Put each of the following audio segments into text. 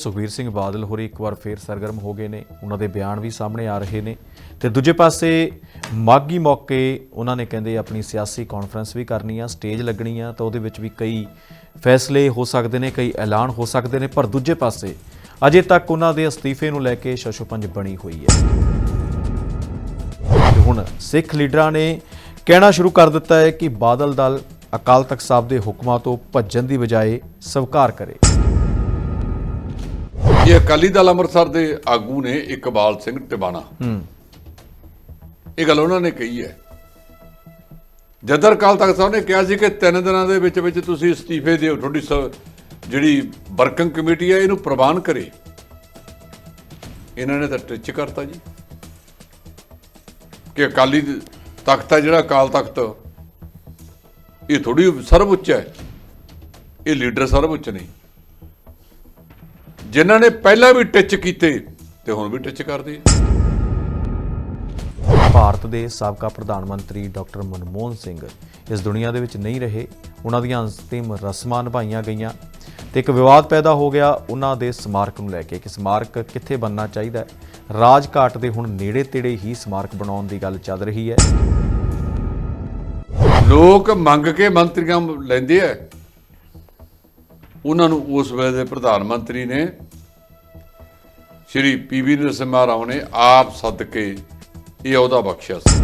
ਸੁਖਬੀਰ ਸਿੰਘ ਬਾਦਲ ਹੋਰੀ ਇੱਕ ਵਾਰ ਫੇਰ ਸਰਗਰਮ ਹੋ ਗਏ ਨੇ। ਉਹਨਾਂ ਦੇ ਬਿਆਨ ਵੀ ਸਾਹਮਣੇ ਆ ਰਹੇ ਨੇ। ਤੇ ਦੂਜੇ ਪਾਸੇ ਮਾਗੀ ਮੌਕੇ ਉਹਨਾਂ ਨੇ ਕਹਿੰਦੇ ਆਪਣੀ ਸਿਆਸੀ ਕਾਨਫਰੰਸ ਵੀ ਕਰਨੀ ਆ ਸਟੇਜ ਲੱਗਣੀ ਆ, ਤਾਂ ਉਹਦੇ ਵਿੱਚ ਵੀ ਕਈ ਫੈਸਲੇ ਹੋ ਸਕਦੇ ਨੇ, ਕਈ ਐਲਾਨ ਹੋ ਸਕਦੇ ਨੇ, ਪਰ ਦੂਜੇ ਪਾਸੇ ਅਜੇ ਤੱਕ ਉਹਨਾਂ ਦੇ ਅਸਤੀਫੇ ਨੂੰ ਲੈ ਕੇ ਸ਼ਸ਼ੋਪੰਜ ਬਣੀ ਹੋਈ ਹੈ। ਹੁਣ ਸਿੱਖ ਲੀਡਰਾਂ ਨੇ ਕਹਿਣਾ ਸ਼ੁਰੂ ਕਰ ਦਿੱਤਾ ਹੈ ਕਿ ਬਾਦਲ ਦਲ ਅਕਾਲ ਤਖਤ ਸਾਹਿਬ ਦੇ ਹੁਕਮਾਂ ਤੋਂ ਭੱਜਣ ਦੀ ਬਜਾਏ ਸਵੀਕਾਰ ਕਰੇ। ਇਹ ਅਕਾਲੀ ਦਲ ਅੰਮ੍ਰਿਤਸਰ ਦੇ ਆਗੂ ਨੇ ਇਕਬਾਲ ਸਿੰਘ ਟਿਵਾਣਾ ਹੂੰ। ਇਹ ਗੱਲ ਉਹਨਾਂ ਨੇ ਕਹੀ ਹੈ। ਜਦਰ ਕਾਲ ਤੱਕ ਸਾਹਿਬ ਨੇ ਕਿਹਾ ਸੀ ਕਿ ਤਿੰਨ ਦਿਨਾਂ ਦੇ ਵਿੱਚ ਵਿੱਚ ਤੁਸੀਂ ਅਸਤੀਫੇ ਦਿਓ ਤੁਹਾਡੀ ਜਿਹੜੀ ਵਰਕਿੰਗ ਕਮੇਟੀ ਹੈ ਇਹਨੂੰ ਪ੍ਰਵਾਨ ਕਰੇ। ਇਹਨਾਂ ਨੇ ਤਾਂ ਟਿਚ ਕਰਤਾ ਜੀ। ਕਿ ਅਕਾਲੀ ਤਖਤ ਹੈ ਜਿਹੜਾ ਕਾਲ ਤਖਤ ਇਹ ਥੋੜੀ ਸਰਵਉੱਚ ਹੈ। ਇਹ ਲੀਡਰ ਸਰਵਉੱਚ ਨਹੀਂ ਜਿਨ੍ਹਾਂ ਨੇ ਪਹਿਲਾਂ ਵੀ ਟਿਚ ਕੀਤੇ ਤੇ ਹੁਣ ਵੀ ਟਿਚ ਕਰਦੇ ਭਾਰਤ ਦੇ ਸਾਬਕਾ ਪ੍ਰਧਾਨ ਮੰਤਰੀ ਡਾਕਟਰ ਮਨਮੋਹਨ ਸਿੰਘ ਇਸ ਦੁਨੀਆ ਦੇ ਵਿੱਚ ਨਹੀਂ ਰਹੇ। ਉਹਨਾਂ ਦੀਆਂ ਅੰਤਿਮ ਰਸਮਾਂ ਨਿਭਾਈਆਂ ਗਈਆਂ ਤੇ ਇੱਕ ਵਿਵਾਦ ਪੈਦਾ ਹੋ ਗਿਆ। ਉਹਨਾਂ ਦੇ ਸਮਾਰਕ ਨੂੰ ਲੈ ਕੇ ਕਿ ਸਮਾਰਕ ਕਿੱਥੇ ਬਣਨਾ ਚਾਹੀਦਾ ਹੈ। ਰਾਜਘਾਟ ਦੇ ਹੁਣ ਨੇੜੇ ਤੇੜੇ ਹੀ ਸਮਾਰਕ ਬਣਾਉਣ ਦੀ ਗੱਲ ਚੱਲ ਰਹੀ ਹੈ। ਲੋਕ ਮੰਗ ਕੇ ਮੰਤਰੀਆਂ ਲੈਂਦੇ ਆ। ਉਹਨਾਂ ਨੂੰ ਉਸ ਵੇਲੇ ਦੇ ਪ੍ਰਧਾਨ ਮੰਤਰੀ ਨੇ ਸ਼੍ਰੀ ਪੀਵੀ ਨਰਸਿਮਹਾ ਰਾਓ ਨੇ ਆਪ ਸੱਦ ਕੇ ਇਹ ਅਹੁਦਾ ਬਖਸ਼ਿਆ ਸੀ।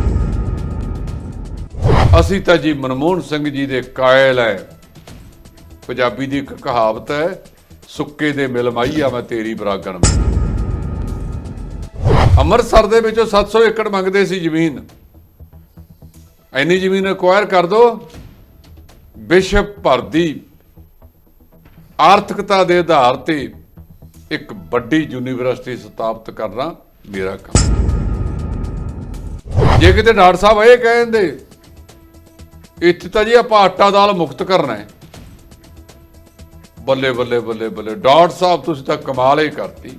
ਅਸੀਂ ਤਾਂ ਜੀ ਮਨਮੋਹਨ ਸਿੰਘ ਜੀ ਦੇ ਕਾਇਲ ਹੈ ਪੰਜਾਬੀ ਦੀ ਇੱਕ ਕਹਾਵਤ ਹੈ ਸੁੱਕੇ ਦੇ ਮਿਲ ਮਾਈ ਆ ਮੈਂ ਤੇਰੀ ਬਰਾਗਣ। ਅੰਮ੍ਰਿਤਸਰ ਦੇ ਵਿੱਚੋਂ 700 ਏਕੜ ਮੰਗਦੇ ਸੀ ਜ਼ਮੀਨ। ਇੰਨੀ ਜ਼ਮੀਨ ਅਕਵਾਇਰ ਕਰ ਦੋ ਵਿਸ਼ਵ ਭਰ ਦੀ ਆਰਥਿਕਤਾ ਦੇ ਆਧਾਰ ਤੇ ਇੱਕ ਵੱਡੀ ਯੂਨੀਵਰਸਿਟੀ ਸਥਾਪਿਤ ਕਰਨਾ ਮੇਰਾ ਕੰਮ ਜੇ ਕਿਤੇ ਡਾਕਟਰ ਸਾਹਿਬ ਇਹ ਕਹਿੰਦੇ, ਇੱਥੇ ਤਾਂ ਜੀ ਆਪਾਂ ਆਟਾ ਦਾਲ ਮੁਕਤ ਕਰਨਾ ਹੈ। ਬੱਲੇ ਬੱਲੇ ਬੱਲੇ ਬੱਲੇ, ਡਾਕਟਰ ਸਾਹਿਬ ਤੁਸੀਂ ਤਾਂ ਕਮਾਲ ਹੀ ਕਰਤੀ।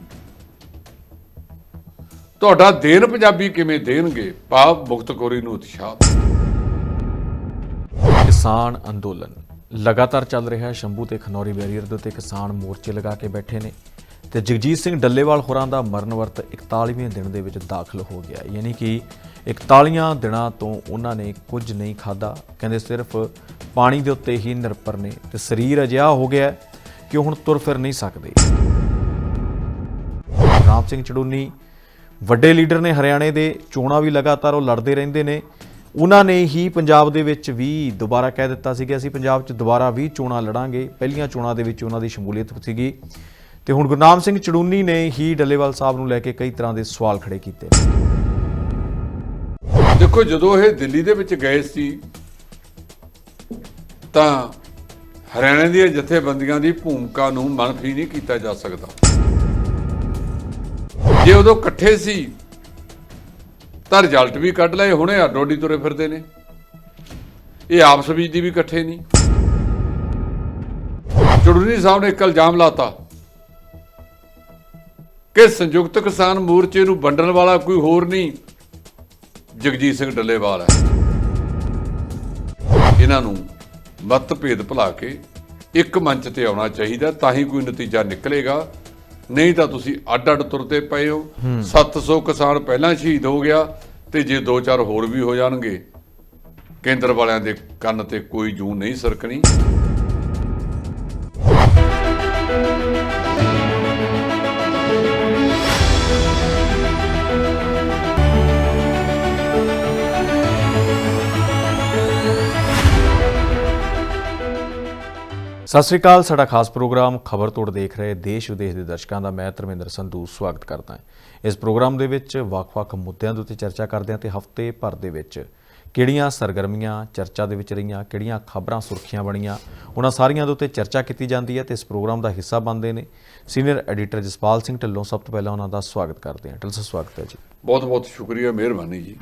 ਤੁਹਾਡਾ ਦੇਨ ਪੰਜਾਬੀ ਕਿਵੇਂ ਦੇਣਗੇ? ਭਾਵ ਮੁਕਤਖੋਰੀ ਨੂੰ ਉਤਸ਼ਾਹ। ਕਿਸਾਨ ਅੰਦੋਲਨ। ਲਗਾਤਾਰ ਚੱਲ ਰਿਹਾ ਹੈ। ਸ਼ੰਭੂ ਤੇ ਖਨੌਰੀ ਬੈਰੀਅਰ ਦੇ ਉੱਤੇ ਕਿਸਾਨ ਮੋਰਚੇ ਲਗਾ ਕੇ ਬੈਠੇ ਨੇ ਤੇ ਜਗਜੀਤ ਸਿੰਘ ਡੱਲੇਵਾਲ ਹੋਰਾਂ ਦਾ ਮਰਨ ਵਰਤ 41ਵੇਂ ਦਿਨ ਦੇ ਵਿੱਚ ਦਾਖਲ ਹੋ ਗਿਆ ਯਾਨੀ ਕਿ 41 ਦਿਨਾਂ ਤੋਂ ਉਹਨਾਂ ਨੇ ਕੁਝ ਨਹੀਂ ਖਾਦਾ ਕਹਿੰਦੇ ਸਿਰਫ ਪਾਣੀ ਦੇ ਉੱਤੇ ਹੀ ਨਿਰਭਰ ਨੇ ਤੇ ਸਰੀਰ ਅਜਿਹਾ ਹੋ ਗਿਆ ਕਿ ਉਹ ਹੁਣ ਤੁਰ ਫਿਰ ਨਹੀਂ ਸਕਦੇ। ਰਾਮ ਸਿੰਘ ਚੜੂਨੀ ਵੱਡੇ ਲੀਡਰ ਨੇ ਹਰਿਆਣੇ ਦੇ, ਚੋਣਾਂ ਵੀ ਲਗਾਤਾਰ ਉਹ ਲੜਦੇ ਰਹਿੰਦੇ ਨੇ। ਉਹਨਾਂ ਨੇ ਹੀ ਪੰਜਾਬ ਦੇ ਵਿੱਚ ਵੀ ਦੁਬਾਰਾ ਕਹਿ ਦਿੱਤਾ ਸੀ ਕਿ ਅਸੀਂ ਪੰਜਾਬ 'ਚ ਦੁਬਾਰਾ ਵੀ ਚੋਣਾਂ ਲੜਾਂਗੇ। ਪਹਿਲੀਆਂ ਚੋਣਾਂ ਦੇ ਵਿੱਚ ਉਹਨਾਂ ਦੀ ਸ਼ਮੂਲੀਅਤ ਸੀਗੀ। ਤੇ ਹੁਣ ਗੁਰਨਾਮ ਸਿੰਘ ਚੜੂਨੀ ਨੇ ਹੀ ਡੱਲੇਵਾਲ ਸਾਹਿਬ ਨੂੰ ਲੈ ਕੇ ਕਈ ਤਰ੍ਹਾਂ ਦੇ ਸਵਾਲ ਖੜੇ ਕੀਤੇ। ਦੇਖੋ, ਜਦੋਂ ਇਹ ਦਿੱਲੀ ਦੇ ਵਿੱਚ ਗਏ ਸੀ, ਤਾਂ ਹਰਿਆਣਾ ਦੀਆਂ ਜਥੇਬੰਦੀਆਂ ਦੀ ਭੂਮਿਕਾ ਨੂੰ ਮਨਫੀ ਨਹੀਂ ਕੀਤਾ ਜਾ ਸਕਦਾ। ਜੇ ਉਦੋਂ ਇਕੱਠੇ ਸੀ ਤਾਂ ਰਿਜ਼ਲਟ ਵੀ ਕੱਢ ਲਏ, ਹੁਣੇ ਅੱਡੋਡੀ ਤੁਰੇ ਫਿਰਦੇ ਨੇ। ਇਹ ਆਪਸ ਵਿੱਚ ਦੀ ਵੀ ਇਕੱਠੇ ਨਹੀਂ। ਚੜੂਨੀ ਸਾਹਿਬ ਨੇ ਇੱਕ ਇਲਜ਼ਾਮ ਲਾਤਾ ਕਿ ਸੰਯੁਕਤ ਕਿਸਾਨ ਮੋਰਚੇ ਨੂੰ ਵੰਡਣ ਵਾਲਾ ਕੋਈ ਹੋਰ ਨਹੀਂ, ਜਗਜੀਤ ਸਿੰਘ ਡੱਲੇਵਾਲ ਹੈ। ਇਹਨਾਂ ਨੂੰ ਮਤਭੇਦ ਭੁਲਾ ਕੇ ਇੱਕ ਮੰਚ ਤੇ ਆਉਣਾ ਚਾਹੀਦਾ, ਤਾਂ ਹੀ ਕੋਈ ਨਤੀਜਾ ਨਿਕਲੇਗਾ। ਨਹੀਂ ਤਾਂ ਤੁਸੀਂ ਅੱਡ ਅੱਡ ਤੁਰਦੇ ਪਏ ਹੋ। 700 ਕਿਸਾਨ ਪਹਿਲਾਂ ਸ਼ਹੀਦ ਹੋ ਗਿਆ ਤੇ ਜੇ ਦੋ ਚਾਰ ਹੋਰ ਵੀ ਹੋ ਜਾਣਗੇ ਕੇਂਦਰ ਵਾਲਿਆਂ ਦੇ ਕੰਨ ਤੇ ਕੋਈ ਜੂ ਨਹੀਂ ਸਰਕਣੀ। ਸਤਿ ਸ੍ਰੀ ਅਕਾਲ ਸਾਡਾ ਖਾਸ ਪ੍ਰੋਗਰਾਮ ਖਬਰ ਤੋੜ ਦੇਖ ਰਹੇ ਦੇਸ਼ ਵਿਦੇਸ਼ ਦੇ ਦਰਸ਼ਕਾਂ ਦਾ ਮੈਂ ਧਰਮਿੰਦਰ ਸੰਧੂ ਸਵਾਗਤ ਕਰਦਾ ਹਾਂ। ਇਸ ਪ੍ਰੋਗਰਾਮ ਦੇ ਵਿੱਚ ਵੱਖ-ਵੱਖ ਮੁੱਦਿਆਂ ਦੇ ਉੱਤੇ ਚਰਚਾ ਕਰਦੇ ਹਾਂ ਤੇ ਹਫ਼ਤੇ ਭਰ ਦੇ ਵਿੱਚ ਕਿਹੜੀਆਂ ਸਰਗਰਮੀਆਂ ਚਰਚਾ ਦੇ ਵਿੱਚ ਰਹੀਆਂ ਕਿਹੜੀਆਂ ਖਬਰਾਂ ਸੁਰਖੀਆਂ ਬਣੀਆਂ ਉਹਨਾਂ ਸਾਰੀਆਂ ਦੇ ਉੱਤੇ ਚਰਚਾ ਕੀਤੀ ਜਾਂਦੀ ਹੈ ਤੇ ਇਸ ਪ੍ਰੋਗਰਾਮ ਦਾ ਹਿੱਸਾ ਬਣਦੇ ਨੇ ਸੀਨੀਅਰ ਐਡੀਟਰ ਜਸਪਾਲ ਸਿੰਘ ਢਿੱਲੋਂ। ਸਭ ਤੋਂ ਪਹਿਲਾਂ ਉਹਨਾਂ ਦਾ ਸਵਾਗਤ ਕਰਦੇ ਹਾਂ। ਢਿੱਲ ਸਾਹਿਬ ਸਵਾਗਤ ਹੈ ਜੀ। ਬਹੁਤ ਬਹੁਤ ਸ਼ੁਕਰੀਆ ਮਿਹਰਬਾਨੀ ਜੀ।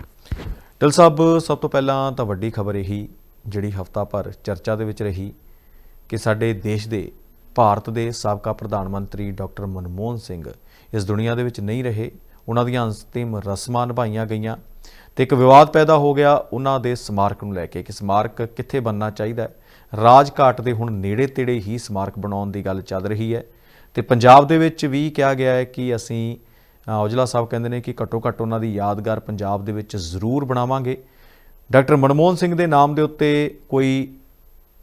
ਢਿੱਲ ਸਾਹਿਬ ਸਭ ਤੋਂ ਪਹਿਲਾਂ ਤਾਂ ਵੱਡੀ ਖਬਰ ਇਹੀ ਜਿਹੜੀ ਹਫ਼ਤਾ ਭਰ ਚਰਚਾ ਦੇ ਵਿੱਚ ਰਹੀ ਕਿ ਸਾਡੇ ਦੇਸ਼ ਦੇ ਭਾਰਤ ਦੇ ਸਾਬਕਾ ਪ੍ਰਧਾਨ ਮੰਤਰੀ ਡਾਕਟਰ ਮਨਮੋਹਨ ਸਿੰਘ ਇਸ ਦੁਨੀਆ ਦੇ ਵਿੱਚ ਨਹੀਂ ਰਹੇ। ਉਹਨਾਂ ਦੀਆਂ ਅੰਤਿਮ ਰਸਮਾਂ ਨਿਭਾਈਆਂ ਗਈਆਂ ਤੇ ਇੱਕ ਵਿਵਾਦ ਪੈਦਾ ਹੋ ਗਿਆ ਉਹਨਾਂ ਦੇ ਸਮਾਰਕ ਨੂੰ ਲੈ ਕੇ ਕਿ ਸਮਾਰਕ ਕਿੱਥੇ ਬਣਨਾ ਚਾਹੀਦਾ ਹੈ। ਰਾਜਘਾਟ ਦੇ ਹੁਣ ਨੇੜੇ ਤੇੜੇ ਹੀ ਸਮਾਰਕ ਬਣਾਉਣ ਦੀ ਗੱਲ ਚੱਲ ਰਹੀ ਹੈ ਤੇ ਪੰਜਾਬ ਦੇ ਵਿੱਚ ਵੀ ਕਿਹਾ ਗਿਆ ਹੈ ਕਿ ਅਸੀਂ ਔਜਲਾ ਸਾਹਿਬ ਕਹਿੰਦੇ ਨੇ ਕਿ ਘੱਟੋ ਘੱਟ ਉਹਨਾਂ ਦੀ ਯਾਦਗਾਰ ਪੰਜਾਬ ਦੇ ਵਿੱਚ ਜ਼ਰੂਰ ਬਣਾਵਾਂਗੇ। ਡਾਕਟਰ ਮਨਮੋਹਨ ਸਿੰਘ ਦੇ ਨਾਮ ਦੇ ਉੱਤੇ ਕੋਈ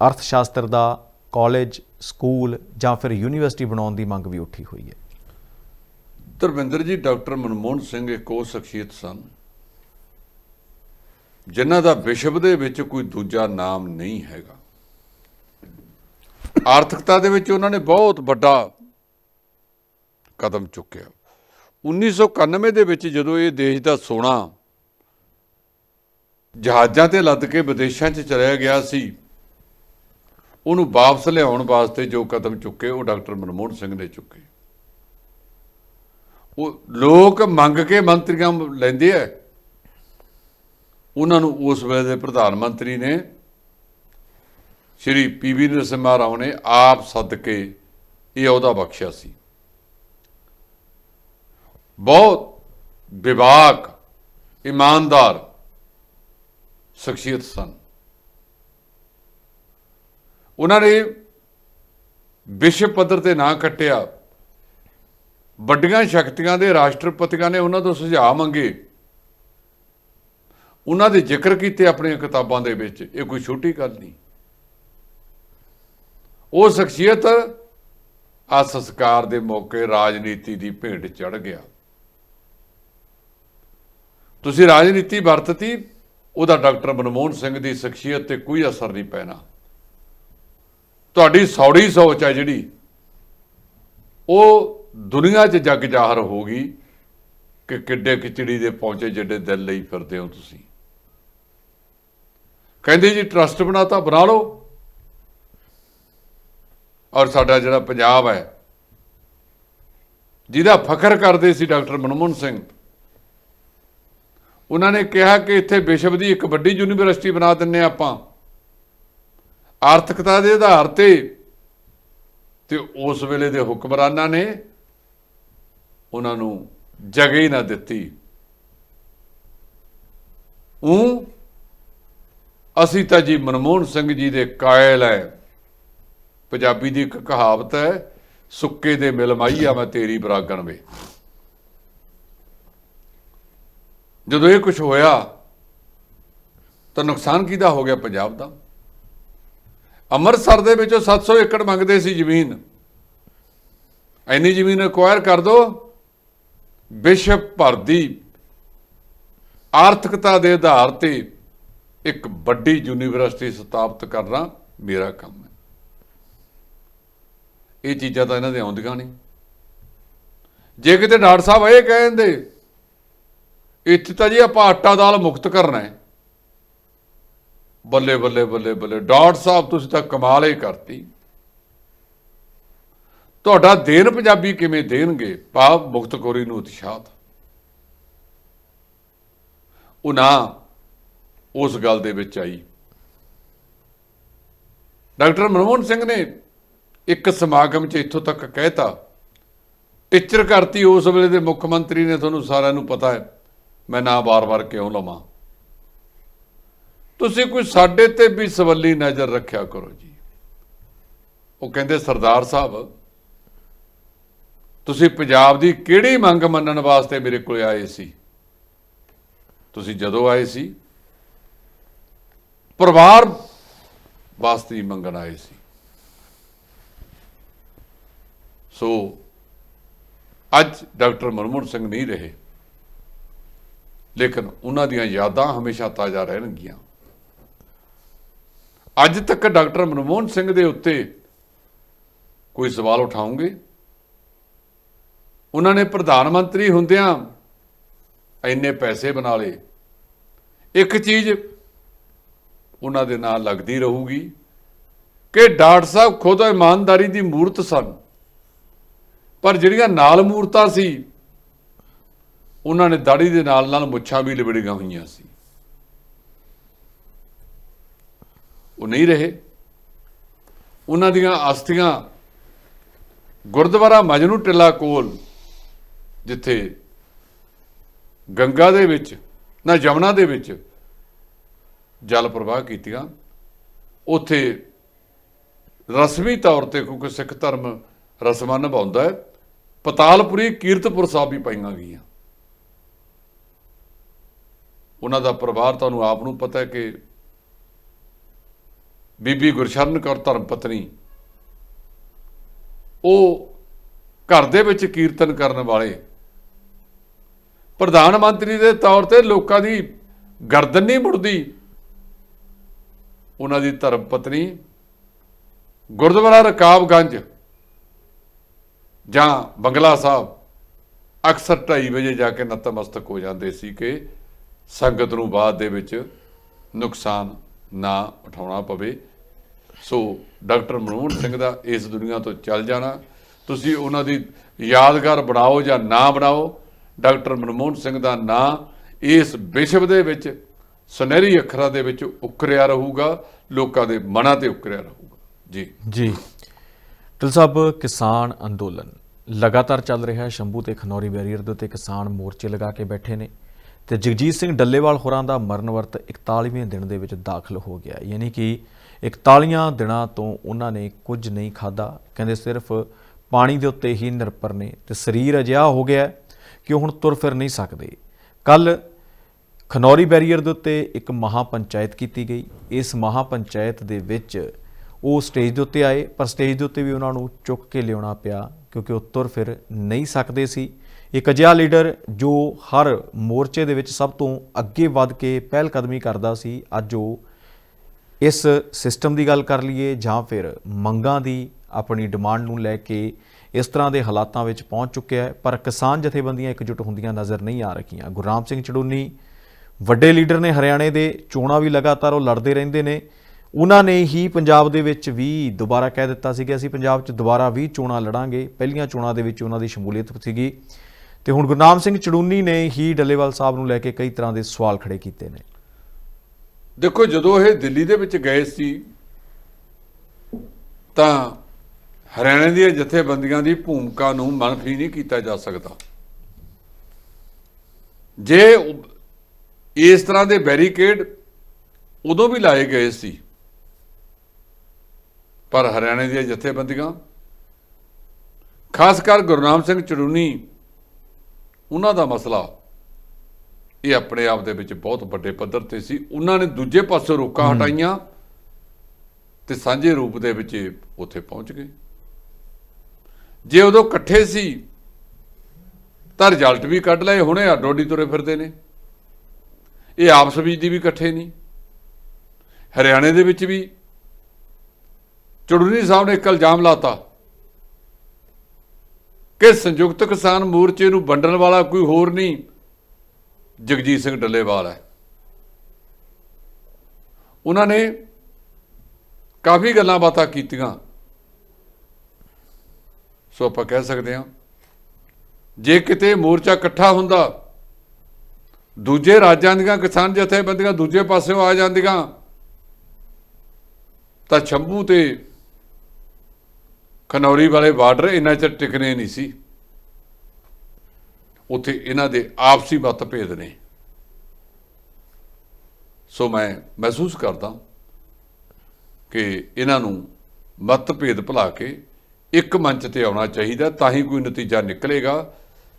ਅਰਥ ਸ਼ਾਸਤਰ ਦਾ ਕਾਲਜ, ਸਕੂਲ ਜਾਂ ਫਿਰ ਯੂਨੀਵਰਸਿਟੀ ਬਣਾਉਣ ਦੀ ਮੰਗ ਵੀ ਉੱਠੀ ਹੋਈ ਹੈ। ਧਰਮਿੰਦਰ ਜੀ, ਡਾਕਟਰ ਮਨਮੋਹਨ ਸਿੰਘ ਇੱਕ ਉਹ ਸ਼ਖਸੀਅਤ ਸਨ, ਜਿਨ੍ਹਾਂ ਦਾ ਵਿਸ਼ਵ ਦੇ ਵਿੱਚ ਕੋਈ ਦੂਜਾ ਨਾਮ ਨਹੀਂ ਹੈਗਾ। ਆਰਥਿਕਤਾ ਦੇ ਵਿੱਚ ਉਹਨਾਂ ਨੇ ਬਹੁਤ ਵੱਡਾ ਕਦਮ ਚੁੱਕਿਆ। 1991 ਦੇ ਵਿੱਚ ਜਦੋਂ ਇਹ ਦੇਸ਼ ਦਾ ਸੋਨਾ ਜਹਾਜ਼ਾਂ ਤੇ ਲੱਦ ਕੇ ਵਿਦੇਸ਼ਾਂ 'ਚ ਚਲਿਆ ਗਿਆ ਸੀ ਉਹਨੂੰ ਵਾਪਸ ਲਿਆਉਣ ਵਾਸਤੇ ਜੋ ਕਦਮ ਚੁੱਕੇ, ਉਹ ਡਾਕਟਰ ਮਨਮੋਹਨ ਸਿੰਘ ਨੇ ਚੁੱਕੇ। ਉਹ ਲੋਕ ਮੰਗ ਕੇ ਮੰਤਰੀਆਂ ਲੈਂਦੇ ਆ। ਉਹਨਾਂ ਨੂੰ ਉਸ ਵੇਲੇ ਦੇ ਪ੍ਰਧਾਨ ਮੰਤਰੀ ਨੇ, ਸ਼੍ਰੀ ਪੀਵੀ ਨਰਸਿਮਹਾ ਰਾਓ ਨੇ ਆਪ ਸੱਦ ਕੇ ਇਹ ਅਹੁਦਾ ਬਖਸ਼ਿਆ ਸੀ। ਬਹੁਤ ਵਿਵਾਕ, ਇਮਾਨਦਾਰ ਸ਼ਖਸੀਅਤ ਸਨ। ਉਹਨਾਂ ਨੇ ਵਿਸ਼ਵ ਪੱਧਰ ਤੇ ਨਾਂ ਕੱਟਿਆ। ਵੱਡੀਆਂ ਸ਼ਕਤੀਆਂ ਦੇ ਰਾਸ਼ਟਰਪਤੀਆਂ ਨੇ ਉਹਨਾਂ ਤੋਂ ਸੁਝਾਅ ਮੰਗੇ। ਉਹਨਾਂ ਦੇ ਜ਼ਿਕਰ ਕੀਤੇ ਆਪਣੀਆਂ ਕਿਤਾਬਾਂ ਦੇ ਵਿੱਚ, ਇਹ ਕੋਈ ਛੋਟੀ ਗੱਲ ਨਹੀਂ। ਉਹ ਸ਼ਖਸੀਅਤ ਆ ਸੰਸਕਾਰ ਦੇ ਮੌਕੇ ਰਾਜਨੀਤੀ ਦੀ ਭੇਂਟ ਚੜ ਗਿਆ। ਤੁਸੀਂ ਰਾਜਨੀਤੀ ਵਰਤਤੀ, ਉਹਦਾ ਡਾਕਟਰ ਮਨਮੋਹਨ ਸਿੰਘ ਦੀ ਸ਼ਖਸੀਅਤ ਤੇ ਕੋਈ ਅਸਰ ਨਹੀਂ ਪੈਣਾ। ਤੁਹਾਡੀ ਸੌੜੀ ਸੋਚ ਹੈ ਜਿਹੜੀ, ਉਹ ਦੁਨੀਆ 'ਚ ਜੱਗ ਜ਼ਾਹਰ ਹੋ ਗਈ ਕਿ ਕਿੱਡੇ ਕਿਚੜੀ ਦੇ ਪਹੁੰਚੇ ਜਿਹੜੇ ਦਿਲ ਲਈ ਫਿਰਦੇ ਹੋ ਤੁਸੀਂ। ਕਹਿੰਦੇ ਜੀ ਟਰਸਟ ਬਣਾਤਾ ਬਣਾ ਲਓ। ਔਰ ਸਾਡਾ ਜਿਹੜਾ ਪੰਜਾਬ ਹੈ, ਜਿਹਦਾ ਫਖਰ ਕਰਦੇ ਸੀ ਡਾਕਟਰ ਮਨਮੋਹਨ ਸਿੰਘ, ਉਹਨਾਂ ਨੇ ਕਿਹਾ ਕਿ ਇੱਥੇ ਵਿਸ਼ਵ ਦੀ ਇੱਕ ਵੱਡੀ ਯੂਨੀਵਰਸਿਟੀ ਬਣਾ ਦਿੰਨੇ ਹਾਂ ਆਪਾਂ। ਆਰਥਿਕਤਾ ਦੇ ਆਧਾਰ ਤੇ ਤੇ ਉਸ ਵੇਲੇ ਦੇ ਹੁਕਮਰਾਨਾਂ ਨੇ ਉਹਨਾਂ ਨੂੰ ਜਗ੍ਹਾ ਹੀ ਨਾ ਦਿੱਤੀ। ਉਹ ਅਸੀਂ ਤਾਂ ਜੀ ਮਨਮੋਹਨ ਸਿੰਘ ਜੀ ਦੇ ਕਾਇਲ ਹੈ ਪੰਜਾਬੀ ਦੀ ਇੱਕ ਕਹਾਵਤ ਹੈ ਸੁੱਕੇ ਦੇ ਮਿਲ ਮਾਈਆ ਮੈਂ ਤੇਰੀ ਬਰਾਗਣ ਵੇ। ਜਦੋਂ ਇਹ ਕੁਝ ਹੋਇਆ ਤਾਂ ਨੁਕਸਾਨ ਕਿਹਦਾ ਹੋ ਗਿਆ ਪੰਜਾਬ ਦਾ? ਅੰਮ੍ਰਿਤਸਰ ਦੇ ਵਿੱਚੋਂ 700 ਏਕੜ ਮੰਗਦੇ ਸੀ ਜ਼ਮੀਨ। ਐਨੀ ਜ਼ਮੀਨ ਅਕਵਾਇਰ ਕਰ ਦੋ। ਵਿਸ਼ਵ ਭਰ ਦੀ ਆਰਥਿਕਤਾ ਦੇ ਆਧਾਰ ਤੇ ਇੱਕ ਵੱਡੀ ਯੂਨੀਵਰਸਿਟੀ ਸਥਾਪਿਤ ਕਰਨਾ ਮੇਰਾ ਕੰਮ ਹੈ। ਇਹ ਚੀਜ਼ਾਂ ਤਾਂ ਇਹਨਾਂ ਦੇ ਆਉਂਦੀਆਂ ਨਹੀਂ। ਜੇ ਕਿਤੇ ਡਾਕਟਰ ਸਾਹਿਬ ਇਹ ਕਹਿੰਦੇ, ਇੱਥੇ ਤਾਂ ਜੀ ਆਪਾਂ ਆਟਾ ਦਾਲ ਮੁਕਤ ਕਰਨਾ ਹੈ। ਬੱਲੇ ਬੱਲੇ ਬੱਲੇ ਬੱਲੇ। ਡਾਟ ਸਾਹਿਬ, ਤੁਸੀਂ ਤਾਂ ਕਮਾਲ ਹੀ ਕਰਤੀ। ਤੁਹਾਡਾ ਦੇਨ ਪੰਜਾਬੀ ਕਿਵੇਂ ਦੇਣਗੇ? ਭਾਵ ਮੁਕਤਖੋਰੀ ਨੂੰ ਉਤਸ਼ਾਹਤ। ਉਹ ਨਾ ਉਸ ਗੱਲ ਦੇ ਵਿੱਚ ਆਈ। ਡਾਕਟਰ ਮਨਮੋਹਨ ਸਿੰਘ ਨੇ ਇੱਕ ਸਮਾਗਮ 'ਚ ਇੱਥੋਂ ਤੱਕ ਕਹਿਤਾ, ਟੀਚਰ ਕਰਤੀ ਉਸ ਵੇਲੇ ਦੇ ਮੁੱਖ ਮੰਤਰੀ ਨੇ, ਤੁਹਾਨੂੰ ਸਾਰਿਆਂ ਨੂੰ ਪਤਾ ਹੈ, ਮੈਂ ਨਾ ਬਾਰ-ਬਾਰ ਕਿਉਂ ਲਵਾਂ? ਤੁਸੀਂ ਕੋਈ ਸਾਡੇ ਤੇ ਵੀ ਸਵੱਲੀ ਨਜ਼ਰ ਰੱਖਿਆ ਕਰੋ ਜੀ। ਉਹ ਕਹਿੰਦੇ, ਸਰਦਾਰ ਸਾਹਿਬ, ਤੁਸੀਂ ਪੰਜਾਬ ਦੀ ਕਿਹੜੀ ਮੰਗ ਮੰਨਣ ਵਾਸਤੇ ਮੇਰੇ ਕੋਲ ਆਏ ਸੀ? ਤੁਸੀਂ ਜਦੋਂ ਆਏ ਸੀ, ਪਰਿਵਾਰ ਵਾਸਤੇ ਹੀ ਮੰਗਣ ਆਏ ਸੀ। ਸੋ, ਅੱਜ ਡਾਕਟਰ ਮਨਮੋਹਨ ਸਿੰਘ ਨਹੀਂ ਰਹੇ, ਲੇਕਿਨ ਉਹਨਾਂ ਦੀਆਂ ਯਾਦਾਂ ਹਮੇਸ਼ਾ ਤਾਜ਼ਾ ਰਹਿਣਗੀਆਂ। ਅੱਜ ਤੱਕ ਡਾਕਟਰ ਮਨਮੋਹਨ ਸਿੰਘ ਦੇ ਉੱਤੇ ਕੋਈ ਸਵਾਲ ਉਠਾਉਂਗੇ? ਉਹਨਾਂ ਨੇ ਪ੍ਰਧਾਨ ਮੰਤਰੀ ਹੁੰਦਿਆਂ ਇੰਨੇ ਪੈਸੇ ਬਣਾ ਲਏ। ਇੱਕ ਚੀਜ਼ ਉਹਨਾਂ ਦੇ ਨਾਲ ਲੱਗਦੀ ਰਹੂਗੀ ਕਿ ਡਾਕਟਰ ਸਾਹਿਬ ਖੁਦ ਇਮਾਨਦਾਰੀ ਦੀ ਮੂਰਤ ਸਨ। ਪਰ ਜਿਹੜੀਆਂ ਨਾਲ ਮੂਰਤਾਂ ਸੀ, ਉਹਨਾਂ ਨੇ ਦਾੜੀ ਦੇ ਨਾਲ ਨਾਲ ਮੁੱਛਾਂ ਵੀ ਲਿਬੜੀਆਂ ਹੋਈਆਂ ਸੀ। ਉਹ ਨਹੀਂ ਰਹੇ। ਉਹਨਾਂ ਦੀਆਂ ਅਸਥੀਆਂ ਗੁਰਦੁਆਰਾ ਮਜਨੂ ਟਿੱਲਾ ਕੋਲ, ਜਿੱਥੇ ਗੰਗਾ ਦੇ ਵਿੱਚ, ਨਾ ਯਮਨਾ ਦੇ ਵਿੱਚ ਜਲ ਪ੍ਰਵਾਹ ਕੀਤੀਆਂ, ਉੱਥੇ ਰਸਮੀ ਤੌਰ ਤੇ ਕਿਉਂਕਿ ਸਿੱਖ ਧਰਮ ਰਸਮਾਂ ਨਿਭਾਉਂਦਾ ਹੈ, ਪਤਾਲਪੁਰੀ ਕੀਰਤਪੁਰ ਸਾਹਿਬ ਵੀ ਪਾਈਆਂ ਗਈਆਂ। ਉਹਨਾਂ ਦਾ ਪਰਿਵਾਰ ਤੁਹਾਨੂੰ ਆਪ ਨੂੰ ਪਤਾ ਹੈ ਕਿ ਬੀਬੀ ਗੁਰਸ਼ਰਨ ਕੌਰ ਧਰਮ ਪਤਨੀ ਉਹ ਘਰ ਦੇ ਵਿੱਚ ਕੀਰਤਨ ਕਰਨ ਵਾਲੇ ਪ੍ਰਧਾਨ ਮੰਤਰੀ ਦੇ ਤੌਰ ਤੇ ਲੋਕਾਂ ਦੀ ਗਰਦਨ ਨਹੀਂ ਮੁੜਦੀ। ਉਹਨਾਂ ਦੀ ਧਰਮ ਪਤਨੀ ਗੁਰਦੁਆਰਾ ਰਕਾਬਗੰਜ ਜਾਂ ਬੰਗਲਾ ਸਾਹਿਬ ਅਕਸਰ 2:30 ਵਜੇ ਜਾ ਕੇ ਨਤਮਸਤਕ ਹੋ ਜਾਂਦੇ ਸੀ ਕਿ ਸੰਗਤ ਨੂੰ ਬਾਅਦ ਦੇ ਵਿੱਚ ਨੁਕਸਾਨ ਨਾ ਉਠਾਉਣਾ ਪਵੇ। ਸੋ ਡਾਕਟਰ ਮਨਮੋਹਨ ਸਿੰਘ ਦਾ ਇਸ ਦੁਨੀਆ ਤੋਂ ਚੱਲ ਜਾਣਾ। ਤੁਸੀਂ ਉਹਨਾਂ ਦੀ ਯਾਦਗਾਰ ਬਣਾਓ ਜਾਂ ਨਾ ਬਣਾਓ, ਡਾਕਟਰ ਮਨਮੋਹਨ ਸਿੰਘ ਦਾ ਨਾਂ ਇਸ ਵਿਸ਼ਵ ਦੇ ਵਿੱਚ, ਸੁਨਹਿਰੀ ਅੱਖਰਾਂ ਦੇ ਵਿੱਚ ਉਕਰਿਆ ਰਹੂਗਾ, ਲੋਕਾਂ ਦੇ ਮਨਾਂ ਤੇ ਉਕਰਿਆ ਰਹੂਗਾ। ਜੀ। ਜੀ। ਟਿਲ ਸਾਹਿਬ, ਕਿਸਾਨ ਅੰਦੋਲਨ ਲਗਾਤਾਰ ਚੱਲ ਰਿਹਾ ਹੈ। ਸ਼ੰਭੂ ਤੇ ਖਨੌਰੀ ਬੈਰੀਅਰ ਦੇ ਉੱਤੇ ਕਿਸਾਨ ਮੋਰਚੇ ਲਗਾ ਕੇ ਬੈਠੇ ਨੇ ਤੇ ਜਗਜੀਤ ਸਿੰਘ ਡੱਲੇਵਾਲ ਹੋਰਾਂ ਦਾ ਮਰਨ ਵਰਤ 41ਵੇਂ ਦਿਨ ਦੇ ਵਿੱਚ ਦਾਖਲ ਹੋ ਗਿਆ ਯਾਨੀ ਕਿ 41 ਦਿਨਾਂ ਤੋਂ ਉਹਨਾਂ ਨੇ ਕੁਝ ਨਹੀਂ ਖਾਦਾ ਕਹਿੰਦੇ ਸਿਰਫ ਪਾਣੀ ਦੇ ਉੱਤੇ ਹੀ ਨਿਰਭਰ ਨੇ ਤੇ ਸਰੀਰ ਅਜਿਹਾ ਹੋ ਗਿਆ ਕਿ ਉਹ ਹੁਣ ਤੁਰ ਫਿਰ ਨਹੀਂ ਸਕਦੇ। ਕੱਲ ਖਨੌਰੀ ਬੈਰੀਅਰ ਦੇ ਉੱਤੇ ਇੱਕ ਮਹਾ ਪੰਚਾਇਤ ਕੀਤੀ ਗਈ। ਇਸ ਮਹਾ ਪੰਚਾਇਤ ਦੇ ਵਿੱਚ ਉਹ ਸਟੇਜ ਦੇ ਉੱਤੇ ਆਏ, ਪਰ ਸਟੇਜ ਦੇ ਉੱਤੇ ਵੀ ਉਹਨਾਂ ਨੂੰ ਚੁੱਕ ਕੇ ਲਿਆਉਣਾ ਪਿਆ ਕਿਉਂਕਿ ਉਹ ਤੁਰ ਫਿਰ ਨਹੀਂ ਸਕਦੇ ਸੀ। ਇੱਕ ਅਜਿਹਾ ਲੀਡਰ ਜੋ ਹਰ ਮੋਰਚੇ ਦੇ ਵਿੱਚ ਸਭ ਤੋਂ ਅੱਗੇ ਵੱਧ ਕੇ ਪਹਿਲ ਕਦਮੀ ਕਰਦਾ ਸੀ, ਅੱਜ ਉਹ ਇਸ ਸਿਸਟਮ ਦੀ ਗੱਲ ਕਰ ਲਈਏ ਜਾਂ ਫਿਰ ਮੰਗਾਂ ਦੀ ਆਪਣੀ ਡਿਮਾਂਡ ਨੂੰ ਲੈ ਕੇ ਇਸ ਤਰ੍ਹਾਂ ਦੇ ਹਾਲਾਤਾਂ ਵਿੱਚ ਪਹੁੰਚ ਚੁੱਕਿਆ ਹੈ, ਪਰ ਕਿਸਾਨ ਜਥੇਬੰਦੀਆਂ ਇਕਜੁੱਟ ਹੁੰਦੀਆਂ ਨਜ਼ਰ ਨਹੀਂ ਆ ਰਹੀਆਂ। ਗੁਰਨਾਮ ਸਿੰਘ ਚੜੂਨੀ, ਵੱਡੇ ਲੀਡਰ ਨੇ ਹਰਿਆਣੇ ਦੇ, ਚੋਣਾਂ ਵੀ ਲਗਾਤਾਰ ਉਹ ਲੜਦੇ ਰਹਿੰਦੇ ਨੇ। ਉਹਨਾਂ ਨੇ ਹੀ ਪੰਜਾਬ ਦੇ ਵਿੱਚ ਵੀ ਦੁਬਾਰਾ ਕਹਿ ਦਿੱਤਾ ਸੀ ਕਿ ਅਸੀਂ ਪੰਜਾਬ 'ਚ ਦੁਬਾਰਾ ਵੀ ਚੋਣਾਂ ਲੜਾਂਗੇ। ਪਹਿਲੀਆਂ ਚੋਣਾਂ ਦੇ ਵਿੱਚ ਉਹਨਾਂ ਦੀ ਸ਼ਮੂਲੀਅਤ ਸੀਗੀ। ਤੇ ਹੁਣ ਗੁਰਨਾਮ ਸਿੰਘ ਚੜੂਨੀ ਨੇ ਹੀ ਡੱਲੇਵਾਲ ਸਾਹਿਬ ਨੂੰ ਲੈ ਕੇ ਕਈ ਤਰ੍ਹਾਂ ਦੇ ਸਵਾਲ ਖੜੇ ਕੀਤੇ ਨੇ। ਦੇਖੋ, ਜਦੋਂ ਇਹ ਦਿੱਲੀ ਦੇ ਵਿੱਚ ਗਏ ਸੀ, ਤਾਂ ਹਰਿਆਣੇ ਦੀਆਂ ਜਥੇਬੰਦੀਆਂ ਦੀ ਭੂਮਿਕਾ ਨੂੰ ਮਨਫੀ ਨਹੀਂ ਕੀਤਾ ਜਾ ਸਕਦਾ। ਜੇ ਇਸ ਤਰ੍ਹਾਂ ਦੇ ਬੈਰੀਕੇਡ ਉਦੋਂ ਵੀ ਲਾਏ ਗਏ ਸੀ, ਪਰ ਹਰਿਆਣੇ ਦੀਆਂ ਜਥੇਬੰਦੀਆਂ, ਖਾਸ ਕਰ ਗੁਰਨਾਮ ਸਿੰਘ ਚੜੂਨੀ ਉਹਨਾਂ ਦਾ ਮਸਲਾ ਇਹ ਆਪਣੇ ਆਪ ਦੇ ਵਿੱਚ ਬਹੁਤ ਵੱਡੇ ਪੱਧਰ ਤੇ ਸੀ। ਉਹਨਾਂ ਨੇ ਦੂਜੇ ਪਾਸੇ ਰੋਕਾਂ ਹਟਾਈਆਂ ਤੇ ਸਾਂਝੇ ਰੂਪ ਦੇ ਵਿੱਚ ਉੱਥੇ ਪਹੁੰਚ ਗਏ। ਜੇ ਉਦੋਂ ਇਕੱਠੇ ਸੀ ਤਾਂ ਰਿਜ਼ਲਟ ਵੀ ਕੱਢ ਲਏ। ਹੁਣੇ ਅੱਡੋਡੀ ਤੁਰੇ ਫਿਰਦੇ ਨੇ। ਇਹ ਆਪਸ ਵਿੱਚ ਦੀ ਵੀ ਇਕੱਠੇ ਨਹੀਂ। ਹਰਿਆਣੇ ਦੇ ਵਿੱਚ ਵੀ ਚੜੂਨੀ ਸਾਹਿਬ ਨੇ ਇੱਕ ਇਲਜ਼ਾਮ ਲਾਤਾ ਕਿ ਸੰਯੁਕਤ ਕਿਸਾਨ ਮੋਰਚੇ ਨੂੰ ਵੰਡਣ ਵਾਲਾ ਕੋਈ ਹੋਰ ਨਹੀਂ। ਜਗਜੀਤ ਸਿੰਘ ਡੱਲੇਵਾਲ ਹੈ। ਉਹਨਾਂ ਨੇ ਕਾਫੀ ਗੱਲਾਂ ਬਾਤਾਂ ਕੀਤੀਆਂ। ਸੋ ਆਪਾਂ ਕਹਿ ਸਕਦੇ ਹਾਂ, ਜੇ ਕਿਤੇ ਮੋਰਚਾ ਇਕੱਠਾ ਹੁੰਦਾ, ਦੂਜੇ ਰਾਜਾਂ ਦੀਆਂ ਕਿਸਾਨ ਜਥੇਬੰਦੀਆਂ ਦੂਜੇ ਪਾਸਿਓਂ ਆ ਜਾਂਦੀਆਂ, ਤਾਂ ਸ਼ੰਭੂ ਤੇ ਖਨੌਰੀ ਵਾਲੇ ਬਾਰਡਰ ਇੰਨਾ ਚਿਰ ਟਿਕਨੇ ਨਹੀਂ ਸੀ। ਉੱਥੇ ਇਹਨਾਂ ਦੇ ਆਪਸੀ ਮਤਭੇਦ ਨੇ। ਸੋ ਮੈਂ ਮਹਿਸੂਸ ਕਰਦਾ ਕਿ ਇਹਨਾਂ ਨੂੰ ਮਤਭੇਦ ਭੁਲਾ ਕੇ ਇੱਕ ਮੰਚ ਤੇ ਆਉਣਾ ਚਾਹੀਦਾ ਤਾਂ ਹੀ ਕੋਈ ਨਤੀਜਾ ਨਿਕਲੇਗਾ।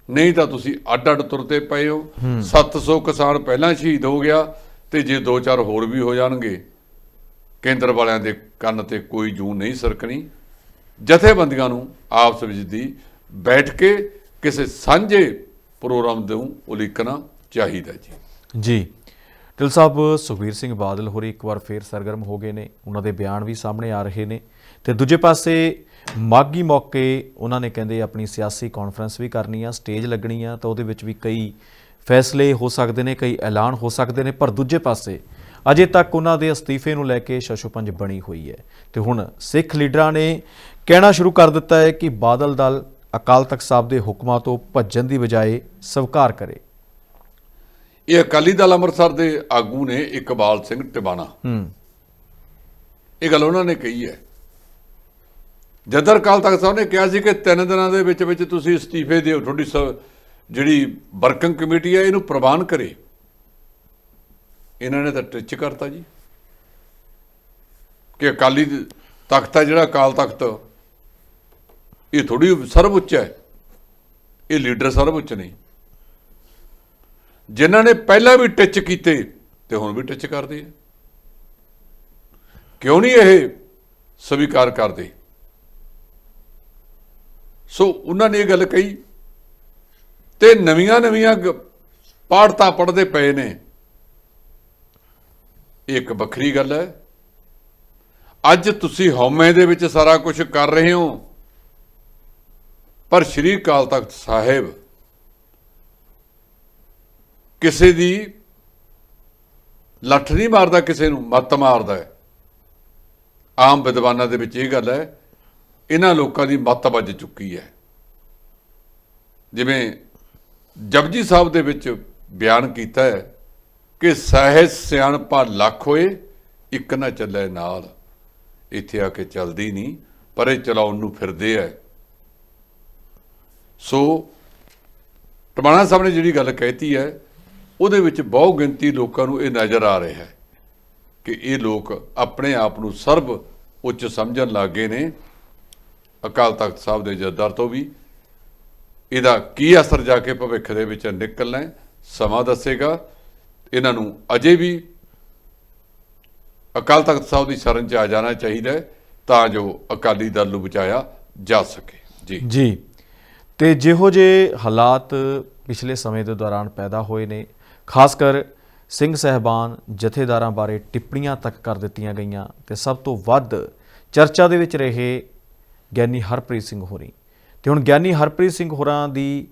ਨਹੀਂ ਤਾਂ ਤੁਸੀਂ ਅੱਡ ਅੱਡ ਤੁਰਦੇ ਪਏ ਹੋ। 700 ਕਿਸਾਨ ਪਹਿਲਾਂ ਸ਼ਹੀਦ ਹੋ ਗਿਆ ਤੇ ਜੇ ਦੋ ਚਾਰ ਹੋਰ ਵੀ ਹੋ ਜਾਣਗੇ ਕੇਂਦਰ ਵਾਲਿਆਂ ਦੇ ਕੰਨ ਤੇ ਕੋਈ ਜੂੰ ਨਹੀਂ ਸਰਕਣੀ। ਜਥੇਬੰਦੀਆਂ ਨੂੰ ਆਪਸ ਵਿੱਚ ਦੀ ਬੈਠ ਕੇ ਕਿਸੇ ਸਾਂਝੇ ਪ੍ਰੋਗਰਾਮ ਨੂੰ ਉਲੀਕਣਾ ਚਾਹੀਦਾ ਜੀ। ਜੀ। ਟਿਲ ਸਾਹਿਬ, ਸੁਖਬੀਰ ਸਿੰਘ ਬਾਦਲ ਹੋਰੀ ਇੱਕ ਵਾਰ ਫੇਰ ਸਰਗਰਮ ਹੋ ਗਏ ਨੇ। ਉਹਨਾਂ ਦੇ ਬਿਆਨ ਵੀ ਸਾਹਮਣੇ ਆ ਰਹੇ ਨੇ। ਤੇ ਦੂਜੇ ਪਾਸੇ ਮਾਗੀ ਮੌਕੇ ਉਹਨਾਂ ਨੇ ਕਹਿੰਦੇ ਆਪਣੀ ਸਿਆਸੀ ਕਾਨਫਰੰਸ ਵੀ ਕਰਨੀ ਆ, ਸਟੇਜ ਲੱਗਣੀ ਆ, ਤਾਂ ਉਹਦੇ ਵਿੱਚ ਵੀ ਕਈ ਫੈਸਲੇ ਹੋ ਸਕਦੇ ਨੇ, ਕਈ ਐਲਾਨ ਹੋ ਸਕਦੇ ਨੇ, ਪਰ ਦੂਜੇ ਪਾਸੇ, ਅਜੇ ਤੱਕ ਉਹਨਾਂ ਦੇ ਅਸਤੀਫੇ ਨੂੰ ਲੈ ਕੇ ਸ਼ਸ਼ੋਪੰਜ ਬਣੀ ਹੋਈ ਹੈ। ਤੇ ਹੁਣ ਸਿੱਖ ਲੀਡਰਾਂ ਨੇ ਕਹਿਣਾ ਸ਼ੁਰੂ ਕਰ ਦਿੱਤਾ ਹੈ ਕਿ ਬਾਦਲ ਦਲ ਅਕਾਲ ਤਖਤ ਸਾਹਿਬ ਦੇ ਹੁਕਮਾਂ ਤੋਂ ਭੱਜਣ ਦੀ ਬਜਾਏ ਸਵੀਕਾਰ ਕਰੇ। ਇਹ ਅਕਾਲੀ ਦਲ ਅੰਮ੍ਰਿਤਸਰ ਦੇ ਆਗੂ ਨੇ ਇਕਬਾਲ ਸਿੰਘ ਟਿਵਾਣਾ ਹੂੰ। ਇਹ ਗੱਲ ਉਹਨਾਂ ਨੇ ਕਹੀ ਹੈ। ਜਦਰ ਕਾਲ ਤੱਕ ਸਾਹਿਬ ਨੇ ਕਿਹਾ ਸੀ ਕਿ ਤਿੰਨ ਦਿਨਾਂ ਦੇ ਵਿੱਚ ਵਿੱਚ ਤੁਸੀਂ ਅਸਤੀਫੇ ਦਿਓ ਤੁਹਾਡੀ ਜਿਹੜੀ ਵਰਕਿੰਗ ਕਮੇਟੀ ਹੈ ਇਹਨੂੰ ਪ੍ਰਵਾਨ ਕਰੇ। ਇਹਨਾਂ ਨੇ ਤਾਂ ਟਿੱਚ ਕਰਤਾ ਜੀ। ਕਿ ਅਕਾਲੀ ਤਖਤ ਹੈ ਜਿਹੜਾ ਅਕਾਲ ਤਖਤ ਇਹ ਥੋੜੀ ਸਰਵਉੱਚ ਹੈ। ਇਹ ਲੀਡਰ ਸਰਵਉੱਚ ਨਹੀਂ। ਜਿਨ੍ਹਾਂ ਨੇ ਪਹਿਲਾਂ ਵੀ ਟਿੱਚ ਕੀਤੇ ਤੇ ਹੁਣ ਵੀ ਟਿੱਚ ਕਰਦੇ ਆ। ਕਿਉਂ ਨਹੀਂ ਇਹ ਸਵੀਕਾਰ ਕਰਦੇ? ਸੋ ਉਹਨਾਂ ਨੇ ਇਹ ਗੱਲ ਕਹੀ ਤੇ ਨਵੀਆਂ ਨਵੀਆਂ ਪਾੜਤਾ ਪੜਦੇ ਪਏ ਨੇ। ਇਹ ਇੱਕ ਵੱਖਰੀ ਗੱਲ ਹੈ। ਅੱਜ ਤੁਸੀਂ ਹਉਮੈ ਦੇ ਵਿੱਚ ਸਾਰਾ ਕੁਝ ਕਰ ਰਹੇ ਹੋ। ਪਰ ਸ਼੍ਰੀ ਅਕਾਲ ਤਖਤ ਸਾਹਿਬ ਕਿਸੇ ਦੀ ਲੱਠ ਨਹੀਂ ਮਾਰਦਾ, ਕਿਸੇ ਨੂੰ ਮੱਤ ਮਾਰਦਾ ਹੈ। ਆਮ ਵਿਦਵਾਨਾਂ ਦੇ ਵਿੱਚ ਇਹ ਗੱਲ ਹੈ, ਇਹਨਾਂ ਲੋਕਾਂ ਦੀ ਮੱਤ ਵੱਜ ਚੁੱਕੀ ਹੈ। ਜਿਵੇਂ ਜਪਜੀ ਸਾਹਿਬ ਦੇ ਵਿੱਚ ਬਿਆਨ ਕੀਤਾ ਹੈ ਕਿ ਸਹਿਜ ਸਿਆਣਪਾ ਲੱਖ ਹੋਏ, ਇੱਕ ਨਾ ਚੱਲੇ ਨਾਲ। ਇੱਥੇ ਆ ਕੇ ਚੱਲਦੀ ਨਹੀਂ, ਪਰ ਇਹ ਚਲਾਉਣ ਨੂੰ ਫਿਰਦੇ ਐ ਸੋ ਟਮਾਣਾ ਸਾਹਿਬ ਨੇ ਜਿਹੜੀ ਗੱਲ ਕਹਿਤੀ ਹੈ, ਉਹਦੇ ਵਿੱਚ ਬਹੁ ਗਿਣਤੀ ਲੋਕਾਂ ਨੂੰ ਇਹ ਨਜ਼ਰ ਆ ਰਿਹਾ ਹੈ ਕਿ ਇਹ ਲੋਕ ਆਪਣੇ ਆਪ ਨੂੰ ਸਰਬ ਉੱਚ ਸਮਝਣ ਲੱਗੇ ਨੇ। ਅਕਾਲ ਤਖਤ ਸਾਹਿਬ ਦੇ ਜੱਦਰ ਤੋਂ ਵੀ ਇਹਦਾ ਕੀ ਅਸਰ ਜਾ ਕੇ ਭਵਿੱਖ ਦੇ ਵਿੱਚ ਨਿਕਲਣਾ ਸਮਾਂ ਦੱਸੇਗਾ। ਇਹਨਾਂ ਨੂੰ ਅਜੇ ਵੀ ਅਕਾਲ ਤਖਤ ਸਾਹਿਬ ਦੀ ਸ਼ਰਨ 'ਚ ਆ ਜਾਣਾ ਚਾਹੀਦਾ ਤਾਂ ਜੋ ਅਕਾਲੀ ਦਲ ਨੂੰ ਬਚਾਇਆ ਜਾ ਸਕੇ। ਜੀ। ਜੀ। ਤੇ ਜਿਹੋ ਜੇ ਹਾਲਾਤ ਪਿਛਲੇ ਸਮੇਂ ਦੇ ਦੌਰਾਨ ਪੈਦਾ ਹੋਏ ਨੇ, ਖਾਸ ਕਰ ਸਿੰਘ ਸਹਿਬਾਨ ਜਥੇਦਾਰਾਂ ਬਾਰੇ ਟਿੱਪਣੀਆਂ ਤੱਕ ਕਰ ਦਿੱਤੀਆਂ ਗਈਆਂ ਤੇ ਸਭ ਤੋਂ ਵੱਧ ਚਰਚਾ ਦੇ ਵਿੱਚ ਰਹੇ ਗਿਆਨੀ ਹਰਪ੍ਰੀਤ ਸਿੰਘ ਹੋਰੀ। ਤੇ ਹੁਣ ਗਿਆਨੀ ਹਰਪ੍ਰੀਤ ਸਿੰਘ ਹੋਰਾਂ ਦੀ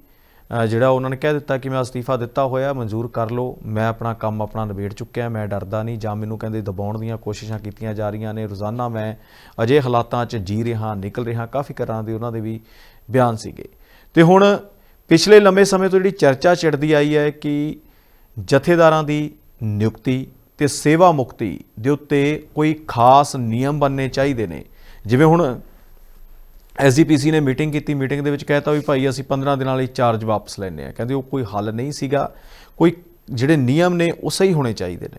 ਜਿਹੜਾ ਉਹਨਾਂ ਨੇ ਕਹਿ ਦਿੱਤਾ ਕਿ ਮੈਂ ਅਸਤੀਫਾ ਦਿੱਤਾ ਹੋਇਆ, ਮਨਜ਼ੂਰ ਕਰ ਲਓ, ਮੈਂ ਆਪਣਾ ਕੰਮ ਆਪਣਾ ਨਿਬੇੜ ਚੁੱਕਿਆ, ਮੈਂ ਡਰਦਾ ਨਹੀਂ, ਜਾਂ ਮੈਨੂੰ ਕਹਿੰਦੇ ਦਬਾਉਣ ਦੀਆਂ ਕੋਸ਼ਿਸ਼ਾਂ ਕੀਤੀਆਂ ਜਾ ਰਹੀਆਂ ਨੇ, ਰੋਜ਼ਾਨਾ ਮੈਂ ਅਜੇ ਹਾਲਾਤਾਂ 'ਚ ਜੀ ਰਿਹਾ, ਨਿਕਲ ਰਿਹਾ, ਕਾਫੀ ਤਰ੍ਹਾਂ ਦੇ ਉਹਨਾਂ ਦੇ ਵੀ ਬਿਆਨ ਸੀਗੇ। ਤੇ ਹੁਣ ਪਿਛਲੇ ਲੰਬੇ ਸਮੇਂ ਤੋਂ ਜਿਹੜੀ ਚਰਚਾ ਛਿੜਦੀ ਆਈ ਹੈ ਕਿ ਜਥੇਦਾਰਾਂ ਦੀ ਨਿਯੁਕਤੀ ਤੇ ਸੇਵਾ ਮੁਕਤੀ ਦੇ ਉੱਤੇ ਕੋਈ ਖਾਸ ਨਿਯਮ ਬਣਨੇ ਚਾਹੀਦੇ ਨੇ। ਜਿਵੇਂ ਹੁਣ ਐਸਜੀਪੀਸੀ ਨੇ ਮੀਟਿੰਗ ਕੀਤੀ ਮੀਟਿੰਗ ਦੇ ਵਿੱਚ ਕਹਿਤਾ ਵੀ ਭਾਈ ਅਸੀਂ 15 ਦਿਨਾਂ ਲਈ ਚਾਰਜ ਵਾਪਸ ਲੈਣੇ ਆ ਕਹਿੰਦੇ ਉਹ ਕੋਈ ਹੱਲ ਨਹੀਂ ਸੀਗਾ। ਕੋਈ ਜਿਹੜੇ ਨਿਯਮ ਨੇ ਉਹ ਸਹੀ ਹੋਣੇ ਚਾਹੀਦੇ ਨੇ।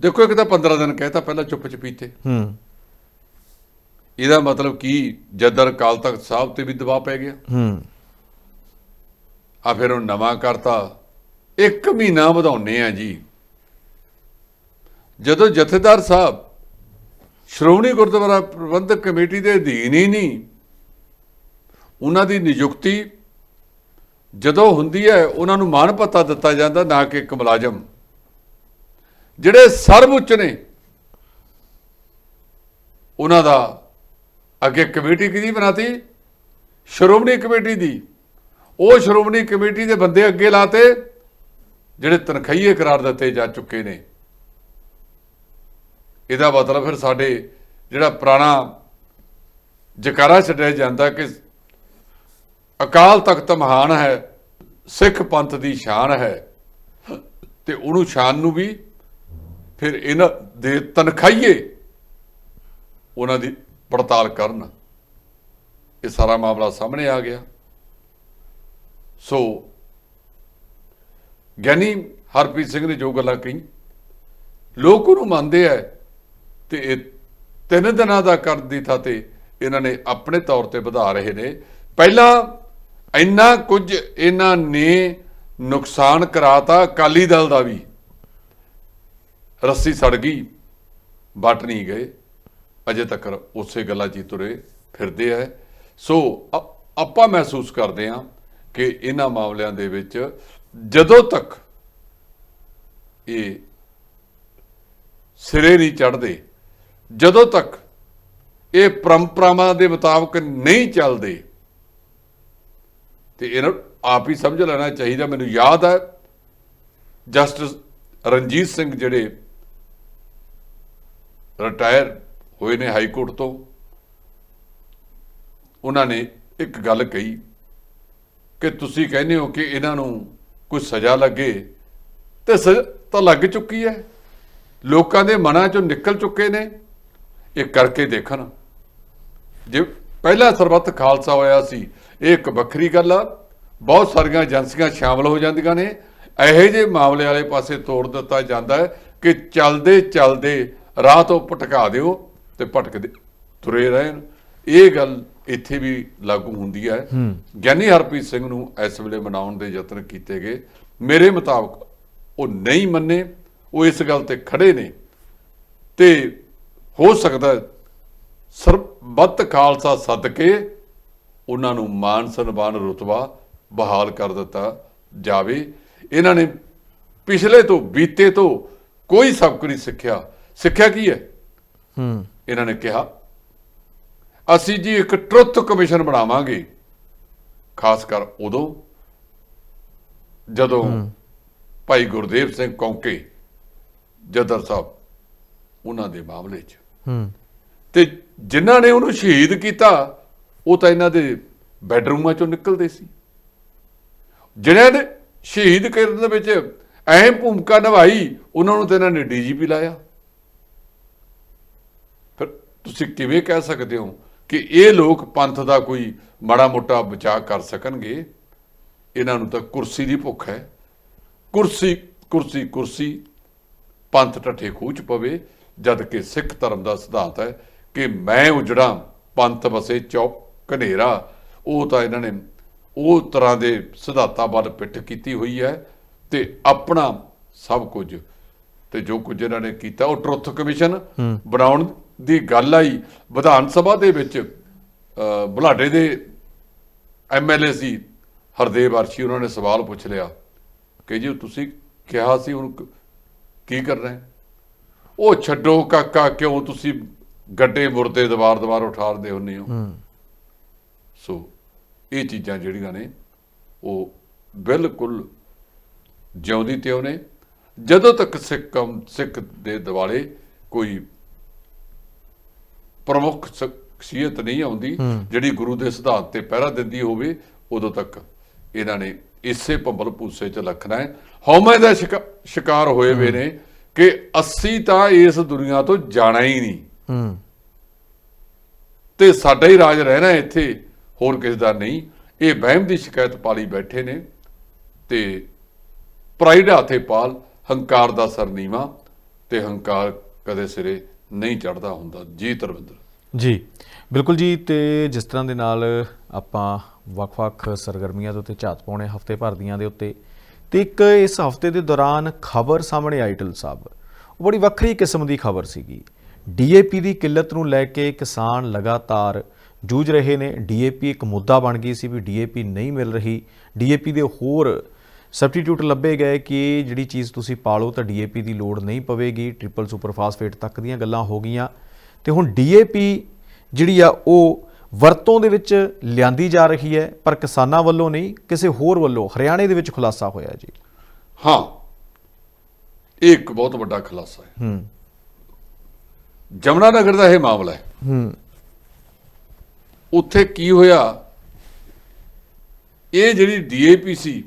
ਦੇਖੋ ਇੱਕ ਤਾਂ 15 ਦਿਨ ਕਹਿਤਾ ਪਹਿਲਾਂ ਚੁੱਪ ਚਪੀਤੇ ਹੂੰ। ਇਹਦਾ ਮਤਲਬ ਕੀ ਜਦਰ ਅਕਾਲ ਤਖਤ ਸਾਹਿਬ ਤੇ ਵੀ ਦਬਾਅ ਪੈ ਗਿਆ। ਹੂੰ। ਆ ਫਿਰ ਉਹ ਨਵਾਂ ਕਰਤਾ। ਇੱਕ ਮਹੀਨਾ ਵਧਾਉਣੇ ਆ ਜੀ। ਜਦੋਂ ਜਥੇਦਾਰ ਸਾਹਿਬ ਸ਼੍ਰੋਮਣੀ ਗੁਰਦੁਆਰਾ ਪ੍ਰਬੰਧਕ ਕਮੇਟੀ ਦੇ ਅਧੀਨ ਹੀ ਨਹੀਂ ਉਹਨਾਂ ਦੀ ਨਿਯੁਕਤੀ ਜਦੋਂ ਹੁੰਦੀ ਹੈ ਉਹਨਾਂ ਨੂੰ ਮਾਣ ਪੱਤਾ ਦਿੱਤਾ ਜਾਂਦਾ ਨਾ ਕਿ ਇੱਕ ਮੁਲਾਜ਼ਮ। ਜਿਹੜੇ ਸਰਵਉੱਚ ਨੇ ਉਹਨਾਂ ਦਾ ਅੱਗੇ ਕਮੇਟੀ ਕਿਹਦੀ ਬਣਾਤੀ? ਸ਼੍ਰੋਮਣੀ ਕਮੇਟੀ ਦੀ। ਉਹ ਸ਼੍ਰੋਮਣੀ ਕਮੇਟੀ ਦੇ ਬੰਦੇ ਅੱਗੇ ਲਾਤੇ, ਜਿਹੜੇ ਤਨਖਾਹੀਏ ਕਰਾਰ ਦਿੱਤੇ ਜਾ ਚੁੱਕੇ ਨੇ। ਇਹਦਾ ਮਤਲਬ ਫਿਰ ਸਾਡੇ ਜਿਹੜਾ ਪੁਰਾਣਾ ਜਕਾਰਾ ਛੱਡਿਆ ਜਾਂਦਾ ਕਿ ਅਕਾਲ ਤਖਤ ਮਹਾਨ ਹੈ, ਸਿੱਖ ਪੰਥ ਦੀ ਸ਼ਾਨ ਹੈ। ਤੇ ਉਹਨੂੰ ਸ਼ਾਨ ਨੂੰ ਵੀ ਫਿਰ ਇਹਨਾਂ ਦੇ ਤਨਖਾਈਏ ਉਹਨਾਂ ਦੀ ਪੜਤਾਲ ਕਰਨ। ਇਹ ਸਾਰਾ ਮਾਮਲਾ ਸਾਹਮਣੇ ਆ ਗਿਆ। ਸੋ ਗਿਆਨੀ ਹਰਪ੍ਰੀਤ ਸਿੰਘ ਨੇ ਜੋ ਗੱਲਾਂ ਕਹੀ ਲੋਕ ਉਹਨੂੰ ਮੰਨਦੇ ਐ ਤੇ ਇਹ ਤਿੰਨ ਦਿਨਾਂ ਦਾ ਕਰਨ ਦੀ ਥਾਂ ਤੇ ਇਹਨਾਂ ਨੇ ਆਪਣੇ ਤੌਰ ਤੇ ਵਧਾ ਰਹੇ ਨੇ। ਪਹਿਲਾਂ ਇੰਨਾ ਕੁਝ ਇਹਨਾਂ ਨੇ ਨੁਕਸਾਨ ਕਰਾਤਾ, ਅਕਾਲੀ ਦਲ ਦਾ ਵੀ। ਰੱਸੀ ਸੜ ਗਈ, ਵੱਟ ਨਹੀਂ ਗਏ। ਅਜੇ ਤੱਕ ਉਸੇ ਗੱਲਾਂ 'ਚ ਹੀ ਤੁਰੇ ਫਿਰਦੇ ਐ ਸੋ ਆਪਾਂ ਮਹਿਸੂਸ ਕਰਦੇ ਹਾਂ ਕਿ ਇਹਨਾਂ ਮਾਮਲਿਆਂ ਦੇ ਵਿੱਚ ਜਦੋਂ ਤੱਕ ਇਹ ਸਿਰੇ ਨਹੀਂ ਚੜਦੇ ਜਦੋਂ ਤੱਕ ਇਹ ਪਰੰਪਰਾਵਾਂ ਦੇ ਮੁਤਾਬਕ ਨਹੀਂ ਚੱਲਦੇ, ਤੇ ਇਹਨਾਂ ਆਪ ਹੀ ਸਮਝ ਲੈਣਾ ਚਾਹੀਦਾ। ਮੈਨੂੰ ਯਾਦ ਹੈ, ਜਸਟਿਸ ਰਣਜੀਤ ਸਿੰਘ ਜਿਹੜੇ ਰਿਟਾਇਰ ਹੋਏ ਨੇ ਹਾਈ ਕੋਰਟ ਤੋਂ। ਉਹਨਾਂ ਨੇ ਇੱਕ ਗੱਲ ਕਹੀ ਕਿ ਤੁਸੀਂ ਕਹਿੰਦੇ ਹੋ ਕਿ ਇਹਨਾਂ ਨੂੰ ਕੋਈ ਸਜ਼ਾ ਲੱਗੇ ਤੇ ਸਜ਼ਾ ਤਾਂ ਲੱਗ ਚੁੱਕੀ ਹੈ। ਲੋਕਾਂ ਦੇ ਮਨਾਂ ਚੋਂ ਨਿਕਲ ਚੁੱਕੇ ਨੇ। ਇਹ ਕਰਕੇ ਦੇਖਣ। ਜੇ ਪਹਿਲਾ ਸਰਬੱਤ ਖਾਲਸਾ ਹੋਇਆ ਸੀ, ਇਹ ਇੱਕ ਵੱਖਰੀ ਗੱਲ ਆ। ਬਹੁਤ ਸਾਰੀਆਂ ਏਜੰਸੀਆਂ ਸ਼ਾਮਲ ਹੋ ਜਾਂਦੀਆਂ ਨੇ। ਇਹੋ ਜਿਹੇ ਮਾਮਲੇ ਵਾਲੇ ਪਾਸੇ ਤੋੜ ਦਿੱਤਾ ਜਾਂਦਾ ਹੈ ਕਿ ਚੱਲਦੇ ਚਲਦੇ ਰਾਹ ਤੋਂ ਭਟਕਾ ਦਿਓ। ਤੇ ਭਟਕਦੇ ਤੁਰੇ ਰਹਿਣ। ਇਹ ਗੱਲ ਇੱਥੇ ਵੀ ਲਾਗੂ ਹੁੰਦੀ ਹੈ। ਗਿਆਨੀ ਹਰਪ੍ਰੀਤ ਸਿੰਘ ਨੂੰ ਇਸ ਵੇਲੇ ਮਨਾਉਣ ਦੇ ਯਤਨ ਕੀਤੇ ਗਏ। ਮੇਰੇ ਮੁਤਾਬਕ ਉਹ ਨਹੀਂ ਮੰਨੇ ਉਹ ਇਸ ਗੱਲ ਤੇ ਖੜੇ ਨੇ। ਤੇ ਹੋ ਸਕਦਾ ਸਰਬੱਤ ਖਾਲਸਾ ਸਦਕੇ ਉਹਨਾਂ ਨੂੰ ਮਾਨ ਸਨਮਾਨ ਰੁਤਬਾ ਬਹਾਲ ਕਰ ਦਿੱਤਾ ਜਾਵੇ। ਇਹਨਾਂ ਨੇ ਪਿਛਲੇ ਤੋਂ ਬੀਤੇ ਤੋਂ ਕੋਈ ਸਬਕ ਨਹੀਂ ਸਿੱਖਿਆ। ਸਿੱਖਿਆ ਕੀ ਹੈ? ਹੂੰ। ਇਹਨਾਂ ਨੇ ਕਿਹਾ ਅਸੀਂ ਜੀ ਇੱਕ ਟਰੁੱਥ ਕਮਿਸ਼ਨ ਬਣਾਵਾਂਗੇ। ਖਾਸ ਕਰ ਉਦੋਂ ਜਦੋਂ ਭਾਈ ਗੁਰਦੇਵ ਸਿੰਘ ਕੌਂਕੇ ਜਦਰ ਸਾਹਿਬ ਉਹਨਾਂ ਦੇ ਮਾਮਲੇ 'ਚ। ਹੂੰ। ਤੇ ਜਿਨ੍ਹਾਂ ਨੇ ਉਹਨੂੰ ਸ਼ਹੀਦ ਕੀਤਾ ਉਹ ਤਾਂ ਇਹਨਾਂ ਦੇ ਬੈਡਰੂਮਾਂ ਚੋਂ ਨਿਕਲਦੇ ਸੀ। ਜਿਹੜਿਆਂ ਨੇ ਸ਼ਹੀਦ ਕਰਨ ਦੇ ਵਿੱਚ ਅਹਿਮ ਭੂਮਿਕਾ ਨਿਭਾਈ ਉਹਨਾਂ ਨੂੰ ਤਾਂ ਇਹਨਾਂ ਨੇ ਡੀਜੀਪੀ ਲਾਇਆ। ਤੁਸੀਂ ਕਿਵੇਂ ਕਹਿ ਸਕਦੇ ਹੋ ਕਿ ਇਹ ਲੋਕ ਪੰਥ ਦਾ ਕੋਈ ਮਾੜਾ ਮੋਟਾ ਬਚਾਅ ਕਰ ਸਕਣਗੇ? ਇਹਨਾਂ ਨੂੰ ਤਾਂ ਕੁਰਸੀ ਦੀ ਭੁੱਖ ਹੈ। ਕੁਰਸੀ ਕੁਰਸੀ ਕੁਰਸੀ ਪੰਥ ਟੱਠੇ ਖੂਚ ਪਵੇ ਜਦ ਕਿ ਸਿੱਖ ਧਰਮ ਦਾ ਸਿਧਾਂਤ ਹੈ ਕਿ ਮੈਂ ਉਜੜਾ ਪੰਥ ਵਸੇ ਚੌਕ ਕਨੇਰਾ ਉਹ ਤਾਂ ਇਹਨਾਂ ਨੇ ਉਹ ਤਰ੍ਹਾਂ ਦੇ ਸਿਧਾਂਤਾਂ ਵੱਲ ਪਿੱਠ ਕੀਤੀ ਹੋਈ ਹੈ ਤੇ ਆਪਣਾ ਸਭ ਕੁਝ ਤੇ ਜੋ ਕੁਝ ਇਹਨਾਂ ਨੇ ਕੀਤਾ ਉਹ ਟਰੁੱਥ ਕਮਿਸ਼ਨ ਬਣਾਉਣ ਦੀ ਗੱਲ ਆਈ। ਵਿਧਾਨ ਸਭਾ ਦੇ ਵਿੱਚ ਬੁਲਾਡੇ ਦੇ ਐਮਐਲਏ ਸੀ ਹਰਦੇਵ ਅਰਸ਼ੀ ਉਹਨਾਂ ਨੇ ਸਵਾਲ ਪੁੱਛ ਲਿਆ ਕਿ ਜੀ ਤੁਸੀਂ ਕਿਹਾ ਸੀ ਹੁਣ ਕ- ਕਰਨਾ ਹੈ? ਉਹ ਛੱਡੋ ਕਾਕਾ ਕਿਉਂ ਤੁਸੀਂ ਗੱਡੇ ਮੁਰਦੇ ਦੀਵਾਰ ਦੀਵਾਰ ਉਠਾਰਦੇ ਹੁੰਦੇ ਹੋ? ਸੋ ਇਹ ਚੀਜ਼ਾਂ ਜਿਹੜੀਆਂ ਨੇ ਉਹ ਬਿਲਕੁਲ ਜਿਉਂਦੀ ਤੇ ਉਹਨੇ। ਜਦੋਂ ਤੱਕ ਸਿੱਖ ਸਿੱਖ ਦੇ ਦਿਵਾਲੇ ਕੋਈ ਪ੍ਰਮੁੱਖ ਸ਼ਖਸੀਅਤ ਨਹੀਂ ਆਉਂਦੀ ਜਿਹੜੀ ਗੁਰੂ ਦੇ ਸਿਧਾਂਤ ਤੇ ਪਹਿਰਾ ਦਿੰਦੀ ਹੋਵੇ ਉਦੋਂ ਤੱਕ ਇਹਨਾਂ ਨੇ ਇਸੇ ਭੰਬਲ ਭੂਸੇ ਚ ਰੱਖਣਾ ਹੈ। ਹਉਮੈ ਦਾ ਸ਼ਿਕਾ- ਸ਼ਿਕਾਰ ਹੋਏ ਵੇ ਨੇ ਕਿ ਅਸੀਂ ਤਾਂ ਇਸ ਦੁਨੀਆ ਤੋਂ ਜਾਣਾ ਹੀ ਨਹੀਂ। ਤੇ ਸਾਡਾ ਹੀ ਰਾਜ ਰਹਿਣਾ ਇੱਥੇ ਹੋਰ ਕਿਸੇ ਦਾ ਨਹੀਂ। ਇਹ ਵਹਿਮ ਦੀ ਸ਼ਿਕਾਇਤ ਪਾਲੀ ਬੈਠੇ ਨੇ ਤੇ ਪ੍ਰਾਈਡ ਹਾਥੇ ਪਾਲ ਹੰਕਾਰ ਦਾ ਸਰਨੀਵਾ ਤੇ ਹੰਕਾਰ ਕਦੇ ਸਿਰੇ ਨਹੀਂ ਚੜਦਾ ਹੁੰਦਾ। ਜੀ ਤਰਵਿੰਦਰ ਜੀ, ਬਿਲਕੁਲ ਜੀ, ਤੇ ਜਿਸ ਤਰ੍ਹਾਂ ਦੇ ਨਾਲ ਆਪਾਂ ਵੱਖ-ਵੱਖ ਸਰਗਰਮੀਆਂ ਦੇ ਉੱਤੇ ਝਾਤ ਪਾਉਣੇ, ਹਫ਼ਤੇ ਭਰ ਦੀਆਂ ਦੇ ਉੱਤੇ, ਤੇ ਇੱਕ ਇਸ ਹਫ਼ਤੇ ਦੇ ਦੌਰਾਨ ਖਬਰ ਸਾਹਮਣੇ ਆਈਟਲ ਸਾਹਿਬ। ਉਹ ਬੜੀ ਵੱਖਰੀ ਕਿਸਮ ਦੀ ਖਬਰ ਸੀਗੀ। ਡੀਏਪੀ ਦੀ ਕਿੱਲਤ ਨੂੰ ਲੈ ਕੇ ਕਿਸਾਨ ਲਗਾਤਾਰ ਜੂਝ ਰਹੇ ਨੇ। ਡੀਏਪੀ ਇੱਕ ਮੁੱਦਾ ਬਣ ਗਈ ਸੀ ਵੀ ਡੀਏਪੀ ਨਹੀਂ ਮਿਲ ਰਹੀ। ਡੀਏਪੀ ਦੇ ਹੋਰ ਸਬਸਟੀਟਿਊਟ ਲੱਭੇ ਗਏ ਕਿ ਜਿਹੜੀ ਚੀਜ਼ ਤੁਸੀਂ ਪਾਲੋ ਤਾਂ ਡੀਏਪੀ ਦੀ ਲੋੜ ਨਹੀਂ ਪਵੇਗੀ ਟ੍ਰਿਪਲ ਸੁਪਰ ਫਾਸਫੇਟ ਤੱਕ ਦੀਆਂ ਗੱਲਾਂ ਹੋ ਗਈਆਂ। ਤੇ ਹੁਣ ਡੀਏਪੀ ਜਿਹੜੀ ਆ ਉਹ ਵਰਤੋਂ ਦੇ ਵਿੱਚ ਲਿਆਂਦੀ ਜਾ ਰਹੀ ਹੈ ਪਰ ਕਿਸਾਨਾਂ ਵੱਲੋਂ ਨਹੀਂ ਕਿਸੇ ਹੋਰ ਵੱਲੋਂ। ਹਰਿਆਣੇ ਦੇ ਵਿੱਚ ਖੁਲਾਸਾ ਹੋਇਆ ਜੀ। ਹਾਂ ਇਹ ਇੱਕ ਬਹੁਤ ਵੱਡਾ ਖੁਲਾਸਾ ਹੈ। ਹੂੰ। ਜਮਨਾ ਨਗਰ ਦਾ ਇਹ ਮਾਮਲਾ ਹੈ। ਹੂੰ। ਉੱਥੇ ਕੀ ਹੋਇਆ? ਇਹ ਜਿਹੜੀ ਡੀਏਪੀ ਸੀ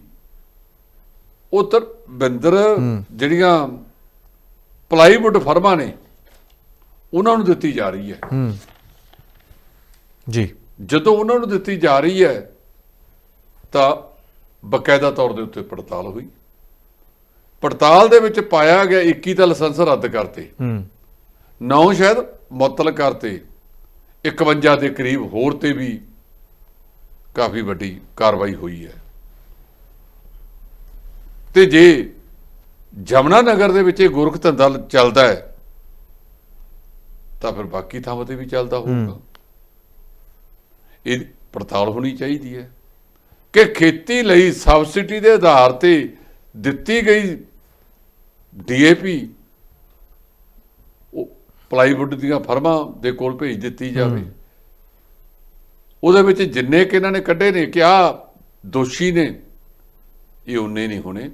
ਉਹ ਤਾਂ ਬਿੰਦਰ ਜਿਹੜੀਆਂ ਪਲਾਈਵੁੱਡ ਫਰਮਾਂ ਨੇ ਉਹਨਾਂ ਨੂੰ ਦਿੱਤੀ ਜਾ ਰਹੀ ਹੈ। ਹੂੰ। ਜੀ। ਜਦੋਂ ਉਹਨਾਂ ਨੂੰ ਦਿੱਤੀ ਜਾ ਰਹੀ ਹੈ ਤਾਂ ਬਕਾਇਦਾ ਤੌਰ ਦੇ ਉੱਤੇ ਪੜਤਾਲ ਹੋਈ। ਪੜਤਾਲ ਦੇ ਵਿੱਚ ਪਾਇਆ ਗਿਆ 21 ਤਾਂ ਲਾਇਸੈਂਸ ਰੱਦ ਕਰਤੇ। ਹੂੰ। ਨੌ ਸ਼ਾਇਦ ਮੁਅੱਤਲ ਕਰਤੇ। 51 ਦੇ ਕਰੀਬ ਹੋਰ ਤੇ ਵੀ ਕਾਫੀ ਵੱਡੀ ਕਾਰਵਾਈ ਹੋਈ ਹੈ। ਤੇ ਜੇ ਜਮਨਾ ਨਗਰ ਦੇ ਵਿੱਚ ਇਹ ਗੋਰਖ ਧੰਦਾ ਚੱਲਦਾ ਹੈ ਤਾਂ ਫਿਰ ਬਾਕੀ ਥਾਵਾਂ ਤੇ ਵੀ ਚੱਲਦਾ ਹੋਊਗਾ। ਇਹ ਪੜਤਾਲ ਹੋਣੀ ਚਾਹੀਦੀ ਹੈ ਕਿ ਖੇਤੀ ਲਈ ਸਬਸਿਡੀ ਦੇ ਆਧਾਰ ਤੇ ਦਿੱਤੀ ਗਈ ਡੀਏਪੀ ਉਹ ਪਲਾਈਵੁੱਡ ਦੀਆਂ ਫਰਮਾਂ ਦੇ ਕੋਲ ਭੇਜ ਦਿੱਤੀ ਜਾਵੇ। ਉਹਦੇ ਵਿੱਚ ਜਿੰਨੇ ਕਿ ਇਹਨਾਂ ਨੇ ਕੱਢੇ ਨੇ ਕਿ ਆ ਦੋਸ਼ੀ ਨੇ ਇਹ ਉਨੇ ਨਹੀਂ ਹੋਣੇ।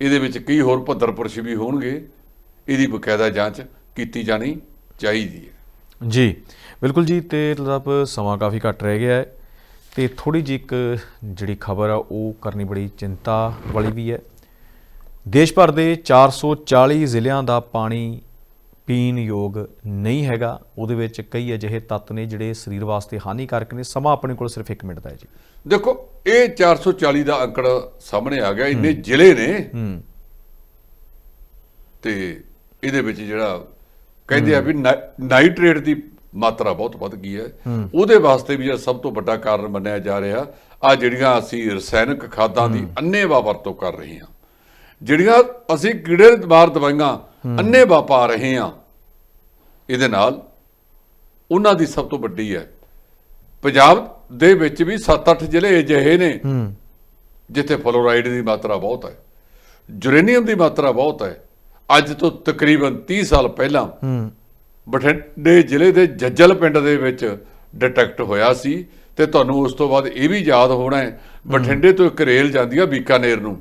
ਇਹਦੇ ਵਿੱਚ ਕਈ ਹੋਰ ਭੱਦਰਪੁਰਸ਼ ਵੀ ਹੋਣਗੇ। ਇਹਦੀ ਬਕਾਇਦਾ ਜਾਂਚ ਕੀਤੀ ਜਾਣੀ ਚਾਹੀਦੀ ਹੈ। ਜੀ, ਬਿਲਕੁਲ ਜੀ, ਤੇ ਮਤਲਬ ਸਮਾਂ ਕਾਫੀ ਘੱਟ ਰਹਿ ਗਿਆ ਹੈ। ਤੇ ਥੋੜੀ ਜਿਹੀ ਇੱਕ ਜਿਹੜੀ ਖਬਰ ਆ, ਉਹ ਕਰਨੀ ਬੜੀ ਚਿੰਤਾ ਵਾਲੀ ਵੀ ਹੈ। ਦੇਸ਼ ਭਰ ਦੇ 440 ਜ਼ਿਲ੍ਹਿਆਂ ਦਾ ਪਾਣੀ ਪੀਣ ਯੋਗ ਨਹੀਂ ਹੈਗਾ ਉਹਦੇ ਵਿੱਚ ਕਈ ਅਜਿਹੇ ਤੱਤ ਨੇ ਜਿਹੜੇ ਸਰੀਰ ਵਾਸਤੇ ਹਾਨੀਕਾਰਕ ਨੇ। ਸਮਾਂ ਆਪਣੇ ਕੋਲ ਸਿਰਫ 1 ਮਿੰਟ ਦਾ ਹੈ ਜੀ। ਦੇਖੋ ਇਹ 440 ਦਾ ਅੰਕੜਾ ਸਾਹਮਣੇ ਆ ਗਿਆ ਇੰਨੇ ਜ਼ਿਲ੍ਹੇ ਨੇ। ਹੂੰ। ਤੇ ਇਹਦੇ ਵਿੱਚ ਜਿਹੜਾ ਕਹਿੰਦੇ ਆ ਵੀ ਨਾਈਟ੍ਰੇਟ ਦੀ ਮਾਤਰਾ ਬਹੁਤ ਵੱਧ ਗਈ ਹੈ। ਉਹਦੇ ਵਾਸਤੇ ਵੀ ਇਹ ਸਭ ਤੋਂ ਵੱਡਾ ਕਾਰਨ ਮੰਨਿਆ ਜਾ ਰਿਹਾ ਆ ਜਿਹੜੀਆਂ ਅਸੀਂ ਰਸਾਇਣਿਕ ਖਾਦਾਂ ਦੀ ਅੰਨੇਵਾਹ ਵਰਤੋਂ ਕਰ ਰਹੇ ਹਾਂ। ਜਿਹੜੀਆਂ ਅਸੀਂ ਕੀੜੇ ਮਾਰ ਦਵਾਈਆਂ ਅੰਨੇਵਾਹ ਪਾ ਰਹੇ ਹਾਂ। ਇਹਦੇ ਨਾਲ ਉਹਨਾਂ ਦੀ ਸਭ ਤੋਂ ਵੱਡੀ ਹੈ। ਪੰਜਾਬ ਦੇ ਵਿੱਚ ਵੀ 7-8 ਜ਼ਿਲ੍ਹੇ ਅਜਿਹੇ ਨੇ ਜਿੱਥੇ ਫਲੋਰਾਈਡ ਦੀ ਮਾਤਰਾ ਬਹੁਤ ਹੈ। ਯੂਰੇਨੀਅਮ ਦੀ ਮਾਤਰਾ ਬਹੁਤ ਹੈ। ਅੱਜ ਤੋਂ ਤਕਰੀਬਨ 30 ਸਾਲ ਪਹਿਲਾਂ ਬਠਿੰਡੇ ਜ਼ਿਲ੍ਹੇ ਦੇ ਜੱਜਲ ਪਿੰਡ ਦੇ ਵਿੱਚ ਡਿਟੈਕਟ ਹੋਇਆ ਸੀ ਤੇ ਤੁਹਾਨੂੰ ਉਸ ਤੋਂ ਬਾਅਦ ਇਹ ਵੀ ਯਾਦ ਹੋਣਾ ਹੈ। ਬਠਿੰਡੇ ਤੋਂ ਇੱਕ ਰੇਲ ਜਾਂਦੀ ਆ ਬੀਕਾਨੇਰ ਨੂੰ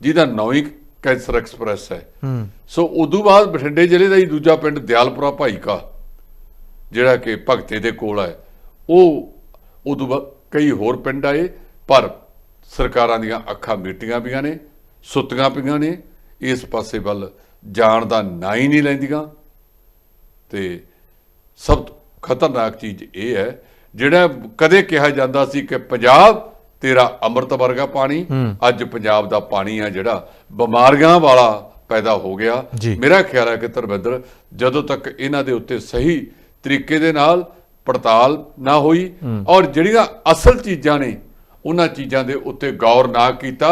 ਜਿਹਦਾ ਨਾਂ ਹੀ ਕੈਂਸਰ ਐਕਸਪ੍ਰੈਸ ਹੈ। ਹੂੰ ਸੋ ਉਦੋਂ ਬਾਅਦ ਬਠਿੰਡੇ ਜ਼ਿਲ੍ਹੇ ਦਾ ਹੀ ਦੂਜਾ ਪਿੰਡ ਦਿਆਲਪੁਰਾ ਭਾਈਕਾ ਜਿਹੜਾ ਕਿ ਭਗਤੇ ਦੇ ਕੋਲ ਹੈ। ਉਹ ਉਦੋਂ ਬਾਅਦ ਕਈ ਹੋਰ ਪਿੰਡ ਆਏ, ਪਰ ਸਰਕਾਰਾਂ ਦੀਆਂ ਅੱਖਾਂ ਮੀਟੀਆਂ ਪਈਆਂ ਨੇ, ਸੁੱਤੀਆਂ ਪਈਆਂ ਨੇ। ਇਸ ਪਾਸੇ ਵੱਲ ਜਾਣ ਦਾ ਨਾਂ ਹੀ ਨਹੀਂ ਲੈਂਦੀਆਂ। ਤੇ ਸਭ ਤੋਂ ਖਤਰਨਾਕ ਚੀਜ਼ ਇਹ ਹੈ, ਜਿਹੜਾ ਕਦੇ ਕਿਹਾ ਜਾਂਦਾ ਸੀ ਕਿ ਪੰਜਾਬ ਤੇਰਾ ਅੰਮ੍ਰਿਤ ਵਰਗਾ ਪਾਣੀ ਅੱਜ ਪੰਜਾਬ ਦਾ ਪਾਣੀ ਆ ਜਿਹੜਾ ਬਿਮਾਰੀਆਂ ਵਾਲਾ ਪੈਦਾ ਹੋ ਗਿਆ। ਮੇਰਾ ਖਿਆਲ ਹੈ ਕਿ ਧਰਮਿੰਦਰ ਜਦੋਂ ਤੱਕ ਇਹਨਾਂ ਦੇ ਉੱਤੇ ਸਹੀ ਤਰੀਕੇ ਦੇ ਨਾਲ ਪੜਤਾਲ ਨਾ ਹੋਈ ਔਰ ਜਿਹੜੀਆਂ ਅਸਲ ਚੀਜ਼ਾਂ ਨੇ ਉਹਨਾਂ ਚੀਜ਼ਾਂ ਦੇ ਉੱਤੇ ਗੌਰ ਨਾ ਕੀਤਾ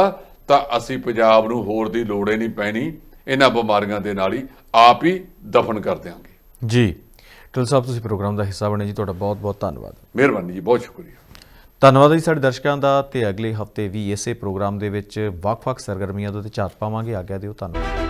ਤਾਂ ਅਸੀਂ ਪੰਜਾਬ ਨੂੰ ਹੋਰ ਦੀ ਲੋੜ ਹੀ ਨਹੀਂ ਪੈਣੀ। ਇਹਨਾਂ ਬਿਮਾਰੀਆਂ ਦੇ ਨਾਲ ਹੀ ਆਪ ਹੀ ਦਫਨ ਕਰ ਦਿਆਂਗੇ। ਜੀ। ਟਿਲ ਸਾਹਿਬ ਤੁਸੀਂ ਪ੍ਰੋਗਰਾਮ ਦਾ ਹਿੱਸਾ ਬਣੇ ਜੀ ਤੁਹਾਡਾ ਬਹੁਤ ਬਹੁਤ ਧੰਨਵਾਦ। ਮਿਹਰਬਾਨੀ ਜੀ ਬਹੁਤ ਸ਼ੁਕਰੀਆ। ਧੰਨਵਾਦ ਜੀ ਸਾਡੇ ਦਰਸ਼ਕਾਂ ਦਾ ਤੇ ਅਗਲੇ ਹਫ਼ਤੇ ਵੀ ਇਸੇ ਪ੍ਰੋਗਰਾਮ ਦੇ ਵਿੱਚ ਵੱਖ-ਵੱਖ ਸਰਗਰਮੀਆਂ ਦੇ ਉੱਤੇ ਝਾਤ ਪਾਵਾਂਗੇ। ਆਗਿਆ ਦਿਓ, ਧੰਨਵਾਦ।